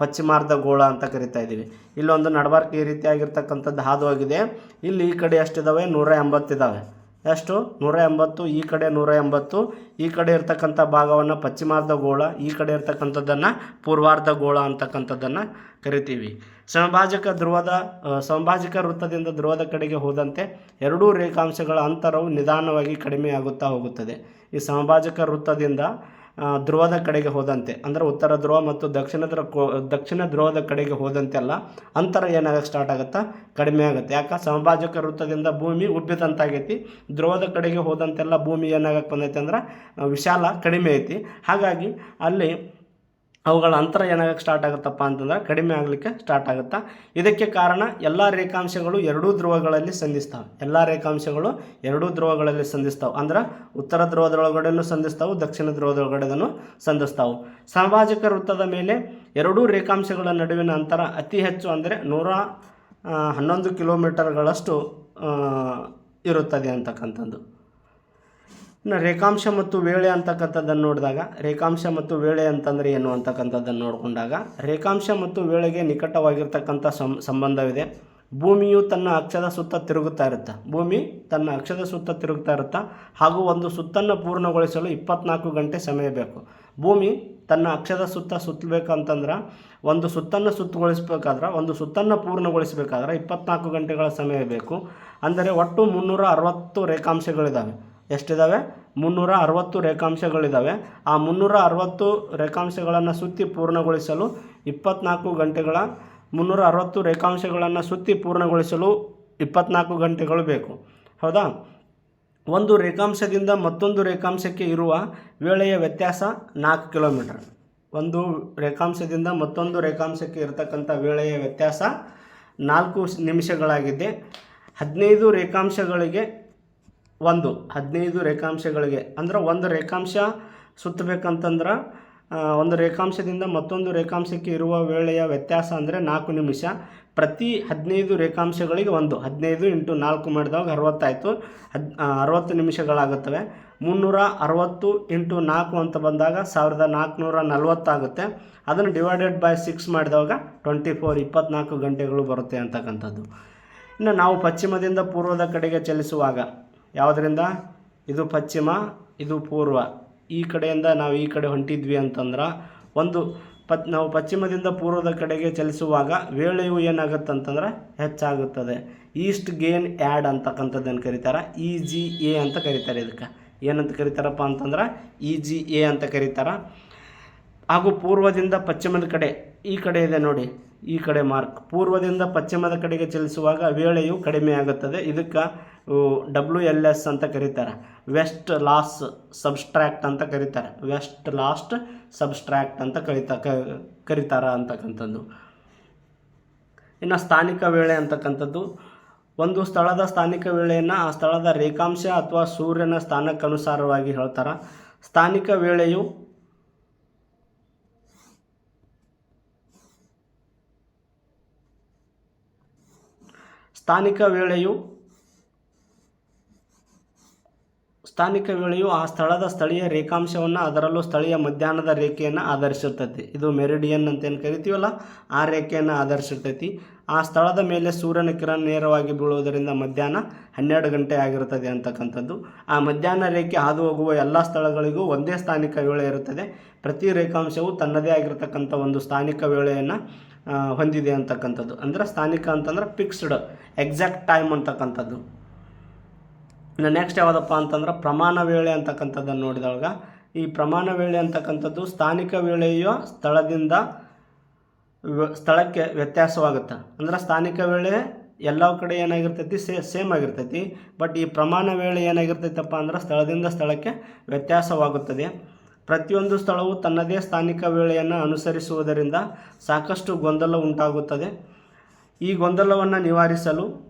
ಪಶ್ಚಿಮಾರ್ಧ ಗೋಳ ಅಂತ ಕರಿತಾ ಇದ್ದೀವಿ. ಇಲ್ಲೊಂದು ನಡಬಾರ್ಕೆ ಈ ರೀತಿಯಾಗಿರ್ತಕ್ಕಂಥದ್ದು ಆಗಿದೆ ಇಲ್ಲಿ ಈ ಕಡೆ ಎಷ್ಟಿದ್ದಾವೆ ನೂರ ಎಂಬತ್ತಿದ್ದಾವೆ ಎಷ್ಟು? ನೂರ ಎಂಬತ್ತು ಈ ಕಡೆ ನೂರ ಎಂಬತ್ತು ಈ ಕಡೆ ಇರ್ತಕ್ಕಂಥ ಭಾಗವನ್ನು ಪಶ್ಚಿಮಾರ್ಧ ಗೋಳ, ಈ ಕಡೆ ಇರ್ತಕ್ಕಂಥದ್ದನ್ನು ಪೂರ್ವಾರ್ಧ ಗೋಳ ಅಂತಕ್ಕಂಥದ್ದನ್ನು ಕರಿತೀವಿ. ಸಮಭಾಜಕ ಧ್ರುವದ ಸಮಭಾಜಕ ವೃತ್ತದಿಂದ ಧ್ರುವದ ಕಡೆಗೆ ಹೋದಂತೆ ಎರಡೂ ರೇಖಾಂಶಗಳ ಅಂತರವು ನಿಧಾನವಾಗಿ ಕಡಿಮೆಯಾಗುತ್ತಾ ಹೋಗುತ್ತದೆ. ಈ ಸಮಭಾಜಕ ವೃತ್ತದಿಂದ ಧ್ರುವದ ಕಡೆಗೆ ಹೋದಂತೆ, ಅಂದರೆ ಉತ್ತರ ಧ್ರುವ ಮತ್ತು ದಕ್ಷಿಣ ಧ್ರುವ ದಕ್ಷಿಣ ಧ್ರುವದ ಕಡೆಗೆ ಹೋದಂತೆಲ್ಲ ಅಂತರ ಏನಾಗಕ್ಕೆ ಸ್ಟಾರ್ಟ್ ಆಗುತ್ತಾ? ಕಡಿಮೆ ಆಗುತ್ತೆ. ಯಾಕೆ? ಸಮಭಾಜಕ ವೃತ್ತದಿಂದ ಭೂಮಿ ಉಬ್ಬಿದಂತಾಗೈತಿ. ಧ್ರುವದ ಕಡೆಗೆ ಹೋದಂತೆಲ್ಲ ಭೂಮಿ ಏನಾಗಕ್ಕೆ ಬಂದೈತೆ ಅಂದ್ರೆ ವಿಶಾಲ ಕಡಿಮೆ ಐತಿ. ಹಾಗಾಗಿ ಅಲ್ಲಿ ಅವುಗಳ ಅಂತರ ಏನಾಗಕ್ಕೆ ಸ್ಟಾರ್ಟ್ ಆಗುತ್ತಪ್ಪ ಅಂತಂದ್ರೆ ಕಡಿಮೆ ಆಗಲಿಕ್ಕೆ ಸ್ಟಾರ್ಟ್ ಆಗುತ್ತಾ? ಇದಕ್ಕೆ ಕಾರಣ ಎಲ್ಲ ರೇಖಾಂಶಗಳು ಎರಡೂ ಧ್ರುವಗಳಲ್ಲಿ ಸಂಧಿಸ್ತಾವೆ. ಎಲ್ಲ ರೇಖಾಂಶಗಳು ಎರಡೂ ಧ್ರುವಗಳಲ್ಲಿ ಸಂಧಿಸ್ತಾವೆ. ಅಂದ್ರೆ ಉತ್ತರ ಧ್ರುವದೊಳಗಡೆನೂ ಸಂಧಿಸ್ತಾವೆ, ದಕ್ಷಿಣ ಧ್ರುವದೊಳಗಡೆನೂ ಸಂಧಿಸ್ತಾವೆ. ಸಾಮಾಜಿಕ ವೃತ್ತದ ಮೇಲೆ ಎರಡೂ ರೇಖಾಂಶಗಳ ನಡುವಿನ ಅಂತರ ಅತಿ ಹೆಚ್ಚು ಅಂದರೆ ನೂರ ಹನ್ನೊಂದು ಕಿಲೋಮೀಟರ್ಗಳಷ್ಟು ಇರುತ್ತದೆ ಅಂತಕ್ಕಂಥದ್ದು. ರೇಖಾಂಶ ಮತ್ತು ವೇಳೆ ಅಂತಕ್ಕಂಥದ್ದನ್ನು ನೋಡಿದಾಗ, ರೇಖಾಂಶ ಮತ್ತು ವೇಳೆ ಅಂತಂದರೆ ಏನು ಅಂತಕ್ಕಂಥದ್ದನ್ನು ನೋಡಿಕೊಂಡಾಗ, ರೇಖಾಂಶ ಮತ್ತು ವೇಳೆಗೆ ನಿಕಟವಾಗಿರ್ತಕ್ಕಂಥ ಸಂ, ಸಂಬಂಧವಿದೆ. ಭೂಮಿಯು ತನ್ನ ಅಕ್ಷದ ಸುತ್ತ ತಿರುಗುತ್ತಾ ಇರುತ್ತೆ. ಭೂಮಿ ತನ್ನ ಅಕ್ಷದ ಸುತ್ತ ತಿರುಗ್ತಾ ಇರುತ್ತಾ, ಹಾಗೂ ಒಂದು ಸುತ್ತನ್ನು ಪೂರ್ಣಗೊಳಿಸಲು ಇಪ್ಪತ್ನಾಲ್ಕು ಗಂಟೆ ಸಮಯ ಬೇಕು. ಭೂಮಿ ತನ್ನ ಅಕ್ಷದ ಸುತ್ತ ಸುತ್ತಬೇಕಂತಂದ್ರೆ, ಒಂದು ಸುತ್ತನ್ನು ಸುತ್ತಗೊಳಿಸಬೇಕಾದ್ರೆ, ಒಂದು ಸುತ್ತನ್ನು ಪೂರ್ಣಗೊಳಿಸಬೇಕಾದ್ರೆ ಇಪ್ಪತ್ನಾಲ್ಕು ಗಂಟೆಗಳ ಸಮಯ ಬೇಕು. ಅಂದರೆ ಒಟ್ಟು ಮುನ್ನೂರ ಅರವತ್ತು ರೇಖಾಂಶಗಳಿದ್ದಾವೆ ಎಷ್ಟಿದ್ದಾವೆ ಮುನ್ನೂರ ಅರವತ್ತು ರೇಖಾಂಶಗಳಿದ್ದಾವೆ ಆ ಮುನ್ನೂರ ಅರವತ್ತು ರೇಖಾಂಶಗಳನ್ನು ಸುತ್ತಿ ಪೂರ್ಣಗೊಳಿಸಲು ಇಪ್ಪತ್ನಾಲ್ಕು ಗಂಟೆಗಳ ಮುನ್ನೂರ ಅರವತ್ತು ರೇಖಾಂಶಗಳನ್ನು ಸುತ್ತಿ ಪೂರ್ಣಗೊಳಿಸಲು ಇಪ್ಪತ್ನಾಲ್ಕು ಗಂಟೆಗಳು ಬೇಕು. ಹೌದಾ? ಒಂದು ರೇಖಾಂಶದಿಂದ ಮತ್ತೊಂದು ರೇಖಾಂಶಕ್ಕೆ ಇರುವ ವೇಳೆಯ ವ್ಯತ್ಯಾಸ ನಾಲ್ಕು ಕಿಲೋಮೀಟರ್. ಒಂದು ರೇಖಾಂಶದಿಂದ ಮತ್ತೊಂದು ರೇಖಾಂಶಕ್ಕೆ ಇರತಕ್ಕಂಥ ವೇಳೆಯ ವ್ಯತ್ಯಾಸ ನಾಲ್ಕು ನಿಮಿಷಗಳಾಗಿದೆ. ಹದಿನೈದು ರೇಖಾಂಶಗಳಿಗೆ ಒಂದು, ಹದಿನೈದು ರೇಖಾಂಶಗಳಿಗೆ. ಅಂದ್ರೆ ಒಂದು ರೇಖಾಂಶ ಸುತ್ತಬೇಕಂತಂದ್ರೆ ಒಂದು ರೇಖಾಂಶದಿಂದ ಮತ್ತೊಂದು ರೇಖಾಂಶಕ್ಕೆ ಇರುವ ವೇಳೆಯ ವ್ಯತ್ಯಾಸ ಅಂದರೆ ನಾಲ್ಕು ನಿಮಿಷ. ಪ್ರತಿ ಹದಿನೈದು ರೇಖಾಂಶಗಳಿಗೆ ಒಂದು, ಹದಿನೈದು ಇಂಟು ನಾಲ್ಕು ಮಾಡಿದಾಗ ಅರವತ್ತಾಯಿತು. ಹದ್ ಅರವತ್ತು ನಿಮಿಷಗಳಾಗುತ್ತವೆ. ಮುನ್ನೂರ ಅರವತ್ತು ಇಂಟು ನಾಲ್ಕು ಅಂತ ಬಂದಾಗ ಸಾವಿರದ ನಾಲ್ಕುನೂರ ನಲ್ವತ್ತಾಗುತ್ತೆ. ಅದನ್ನು ಡಿವೈಡೆಡ್ ಬೈ ಸಿಕ್ಸ್ ಮಾಡಿದಾಗ ಟ್ವೆಂಟಿ ಫೋರ್, ಇಪ್ಪತ್ನಾಲ್ಕು ಗಂಟೆಗಳು ಬರುತ್ತೆ ಅಂತಕ್ಕಂಥದ್ದು. ಇನ್ನು ನಾವು ಪಶ್ಚಿಮದಿಂದ ಪೂರ್ವದ ಕಡೆಗೆ ಚಲಿಸುವಾಗ ಯಾವುದರಿಂದ? ಇದು ಪಶ್ಚಿಮ, ಇದು ಪೂರ್ವ. ಈ ಕಡೆಯಿಂದ ನಾವು ಈ ಕಡೆ ಹೊಂಟಿದ್ವಿ ಅಂತಂದ್ರೆ, ಒಂದು ಪತ್, ನಾವು ಪಶ್ಚಿಮದಿಂದ ಪೂರ್ವದ ಕಡೆಗೆ ಚಲಿಸುವಾಗ ವೇಳೆಯು ಏನಾಗುತ್ತೆ ಅಂತಂದ್ರೆ ಹೆಚ್ಚಾಗುತ್ತದೆ. ಈಸ್ಟ್ ಗೇನ್ ಆ್ಯಡ್ ಅಂತಕ್ಕಂಥದ್ದನ್ನು ಕರೀತಾರೆ ಇ ಜಿ ಎ ಅಂತ ಕರೀತಾರೆ ಇದಕ್ಕೆ. ಏನಂತ ಕರೀತಾರಪ್ಪ ಅಂತಂದ್ರೆ ಇ ಜಿ ಎ ಅಂತ ಕರೀತಾರೆ. ಹಾಗೂ ಪೂರ್ವದಿಂದ ಪಶ್ಚಿಮದ ಕಡೆ, ಈ ಕಡೆ ಇದೆ ನೋಡಿ, ಈ ಕಡೆ ಮಾರ್ಕ್. ಪೂರ್ವದಿಂದ ಪಶ್ಚಿಮದ ಕಡೆಗೆ ಚಲಿಸುವಾಗ ವೇಳೆಯು ಕಡಿಮೆ ಆಗುತ್ತದೆ. ಇದಕ್ಕೆ ಡಬ್ಲ್ಯೂ ಎಲ್ ಎಸ್ ಅಂತ ಕರೀತಾರೆ. ವೆಸ್ಟ್ ಲಾಸ್ ಸಬ್ಸ್ಟ್ರ್ಯಾಕ್ಟ್ ಅಂತ ಕರೀತಾರೆ. ವೆಸ್ಟ್ ಲಾಸ್ಟ್ ಸಬ್ಸ್ಟ್ರಾಕ್ಟ್ ಅಂತ ಕರಿತಾ ಕರೀತಾರ ಅಂತಕ್ಕಂಥದ್ದು. ಇನ್ನು ಸ್ಥಾನಿಕ ವೇಳೆ ಅಂತಕ್ಕಂಥದ್ದು, ಒಂದು ಸ್ಥಳದ ಸ್ಥಾನಿಕ ವೇಳೆಯನ್ನು ಆ ಸ್ಥಳದ ರೇಖಾಂಶ ಅಥವಾ ಸೂರ್ಯನ ಸ್ಥಾನಕ್ಕನುಸಾರವಾಗಿ ಹೇಳ್ತಾರೆ. ಸ್ಥಾನಿಕ ವೇಳೆಯು ಸ್ಥಾನಿಕ ವೇಳೆಯು ಸ್ಥಾನಿಕ ವೇಳೆಯು ಆ ಸ್ಥಳದ ಸ್ಥಳೀಯ ರೇಖಾಂಶವನ್ನು ಅದರಲ್ಲೂ ಸ್ಥಳೀಯ ಮಧ್ಯಾಹ್ನದ ರೇಖೆಯನ್ನು ಆಧರಿಸಿರ್ತೈತಿ. ಇದು ಮೆರಿಡಿಯನ್ ಅಂತ ಏನು ಕರಿತೀವಲ್ಲ? ಆ ರೇಖೆಯನ್ನು ಆಧರಿಸಿರ್ತೈತಿ. ಆ ಸ್ಥಳದ ಮೇಲೆ ಸೂರ್ಯನ ಕಿರಣ ನೇರವಾಗಿ ಬೀಳುವುದರಿಂದ ಮಧ್ಯಾಹ್ನ ಹನ್ನೆರಡು ಗಂಟೆ ಆಗಿರುತ್ತದೆ ಅಂತಕ್ಕಂಥದ್ದು. ಆ ಮಧ್ಯಾಹ್ನ ರೇಖೆ ಹಾದು ಹೋಗುವ ಎಲ್ಲ ಸ್ಥಳಗಳಿಗೂ ಒಂದೇ ಸ್ಥಾನಿಕ ವೇಳೆ ಇರುತ್ತದೆ. ಪ್ರತಿ ರೇಖಾಂಶವು ತನ್ನದೇ ಆಗಿರತಕ್ಕಂಥ ಒಂದು ಸ್ಥಾನಿಕ ವೇಳೆಯನ್ನು ಹೊಂದಿದೆ ಅಂತಕ್ಕಂಥದ್ದು. ಅಂದರೆ ಸ್ಥಾನಿಕ ಅಂತಂದ್ರೆ ಫಿಕ್ಸ್ಡ್ ಎಕ್ಸಾಕ್ಟ್ ಟೈಮ್ ಅಂತಕ್ಕಂಥದ್ದು. ಇನ್ನು ನೆಕ್ಸ್ಟ್ ಯಾವುದಪ್ಪ ಅಂತಂದ್ರೆ ಪ್ರಮಾಣ ವೇಳೆ ಅಂತಕ್ಕಂಥದ್ದನ್ನು ನೋಡಿದಾಗ ಈ ಪ್ರಮಾಣ ವೇಳೆ ಅಂತಕ್ಕಂಥದ್ದು ಸ್ಥಾನಿಕ ವೇಳೆಯ ಸ್ಥಳದಿಂದ ಸ್ಥಳಕ್ಕೆ ವ್ಯತ್ಯಾಸವಾಗುತ್ತೆ. ಅಂದ್ರೆ ಸ್ಥಾನಿಕ ವೇಳೆ ಎಲ್ಲ ಕಡೆ ಏನಾಗಿರ್ತೈತಿ, ಸೇ, ಸೇಮ್ ಆಗಿರ್ತೈತಿ. ಬಟ್ ಈ ಪ್ರಮಾಣ ವೇಳೆ ಏನಾಗಿರ್ತೈತಪ್ಪ ಅಂದ್ರೆ ಸ್ಥಳದಿಂದ ಸ್ಥಳಕ್ಕೆ ವ್ಯತ್ಯಾಸವಾಗುತ್ತದೆ. ಪ್ರತಿಯೊಂದು ಸ್ಥಳವು ತನ್ನದೇ ಸ್ಥಾನಿಕ ವೇಳೆಯನ್ನು ಅನುಸರಿಸುವುದರಿಂದ ಸಾಕಷ್ಟು ಗೊಂದಲ ಉಂಟಾಗುತ್ತದೆ. ಈ ಗೊಂದಲವನ್ನು ನಿವಾರಿಸಲು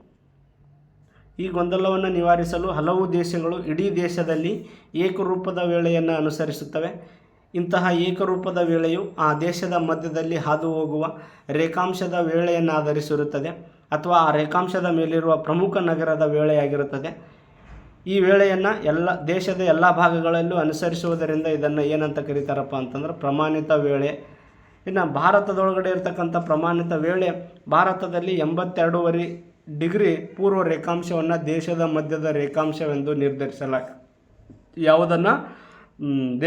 ಈ ಗೊಂದಲವನ್ನು ನಿವಾರಿಸಲು ಹಲವು ದೇಶಗಳು ಇಡೀ ದೇಶದಲ್ಲಿ ಏಕರೂಪದ ವೇಳೆಯನ್ನು ಅನುಸರಿಸುತ್ತವೆ. ಇಂತಹ ಏಕರೂಪದ ವೇಳೆಯು ಆ ದೇಶದ ಮಧ್ಯದಲ್ಲಿ ಹಾದು ಹೋಗುವ ರೇಖಾಂಶದ ವೇಳೆಯನ್ನು ಆಧರಿಸಿರುತ್ತದೆ ಅಥವಾ ಆ ರೇಖಾಂಶದ ಮೇಲಿರುವ ಪ್ರಮುಖ ನಗರದ ವೇಳೆಯಾಗಿರುತ್ತದೆ. ಈ ವೇಳೆಯನ್ನು ಎಲ್ಲ ದೇಶದ ಎಲ್ಲ ಭಾಗಗಳಲ್ಲೂ ಅನುಸರಿಸುವುದರಿಂದ ಇದನ್ನು ಏನಂತ ಕರೀತಾರಪ್ಪ ಅಂತಂದ್ರೆ ಪ್ರಮಾಣಿತ ವೇಳೆ. ಇನ್ನು ಭಾರತದೊಳಗಡೆ ಇರತಕ್ಕಂಥ ಪ್ರಮಾಣಿತ ವೇಳೆ ಭಾರತದಲ್ಲಿ ಎಂಬತ್ತೆರಡೂವರೆ ಡಿಗ್ರಿ ಪೂರ್ವ ರೇಖಾಂಶವನ್ನು ದೇಶದ ಮಧ್ಯದ ರೇಖಾಂಶವೆಂದು ನಿರ್ಧರಿಸಲಾಗ ಯಾವುದನ್ನು?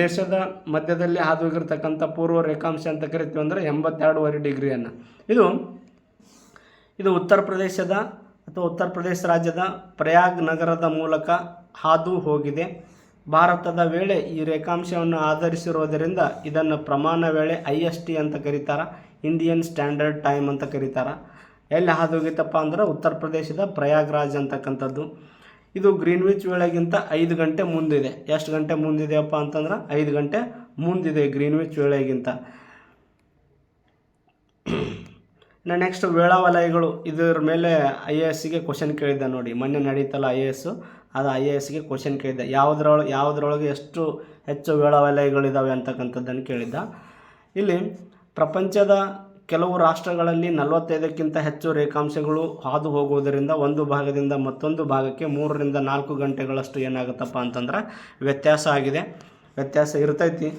ದೇಶದ ಮಧ್ಯದಲ್ಲಿ ಹಾದುಗಿರ್ತಕ್ಕಂಥ ಪೂರ್ವ ರೇಖಾಂಶ ಅಂತ ಕರಿತೀವಿ ಅಂದರೆ ಎಂಬತ್ತೆರಡೂವರೆ ಡಿಗ್ರಿಯನ್ನು. ಇದು ಇದು ಉತ್ತರ ಪ್ರದೇಶದ ಅಥವಾ ಉತ್ತರ ಪ್ರದೇಶ ರಾಜ್ಯದ ಪ್ರಯಾಗ್ ನಗರದ ಮೂಲಕ ಹಾದು ಹೋಗಿದೆ ಭಾರತದ ವೇಳೆ ಈ ರೇಖಾಂಶವನ್ನು ಆಧರಿಸಿರುವುದರಿಂದ ಇದನ್ನು ಪ್ರಮಾಣ ವೇಳೆ ಐ ಎಸ್ ಟಿ ಅಂತ ಕರೀತಾರೆ, ಇಂಡಿಯನ್ ಸ್ಟ್ಯಾಂಡರ್ಡ್ ಟೈಮ್ ಅಂತ ಕರೀತಾರೆ. ಎಲ್ಲಿ ಹಾದು ಹೋಗಿತ್ತಪ್ಪ ಅಂದ್ರೆ ಉತ್ತರ ಪ್ರದೇಶದ ಪ್ರಯಾಗ್ರಾಜ್ ಅಂತಕ್ಕಂಥದ್ದು. ಇದು ಗ್ರೀನ್ವಿಚ್ ವೇಳೆಗಿಂತ ಐದು ಗಂಟೆ ಮುಂದಿದೆ. ಎಷ್ಟು ಗಂಟೆ ಮುಂದಿದೆಯಪ್ಪ ಅಂತಂದ್ರೆ ಐದು ಗಂಟೆ ಮುಂದಿದೆ ಗ್ರೀನ್ವಿಚ್ ವೇಳೆಗಿಂತ. ಇನ್ನು ನೆಕ್ಸ್ಟ್ ವೇಳಾವಲಯಗಳು, ಇದರ ಮೇಲೆ ಐ ಎ ಎಸ್ಗೆ ಕ್ವಶನ್ ಕೇಳಿದ್ದೆ ನೋಡಿ. ಮೊನ್ನೆ ನಡೀತಲ್ಲ ಐ ಎ ಎಸ್ಸು ಅದು ಐ ಎ ಎಸ್ಗೆ ಕ್ವಶನ್ ಕೇಳಿದ್ದೆ. ಯಾವುದ್ರೊಳಗೆ ಯಾವುದ್ರೊಳಗೆ ಎಷ್ಟು ಹೆಚ್ಚು ವೇಳಾವಲಯಗಳಿದ್ದಾವೆ ಅಂತಕ್ಕಂಥದ್ದನ್ನು ಕೇಳಿದ್ದ. ಇಲ್ಲಿ ಪ್ರಪಂಚದ ಕೆಲವು ರಾಷ್ಟ್ರಗಳಲ್ಲಿ ನಲವತ್ತೈದಕ್ಕಿಂತ ಹೆಚ್ಚು ರೇಖಾಂಶಗಳು ಹಾದು ಹೋಗುವುದರಿಂದ ಒಂದು ಭಾಗದಿಂದ ಮತ್ತೊಂದು ಭಾಗಕ್ಕೆ ಮೂರರಿಂದ ನಾಲ್ಕು ಗಂಟೆಗಳಷ್ಟು ಏನಾಗುತ್ತಪ್ಪ ಅಂತಂದ್ರೆ ವ್ಯತ್ಯಾಸ ಆಗಿದೆ. ವ್ಯತ್ಯಾಸ ಇರ್ತೈತಿ.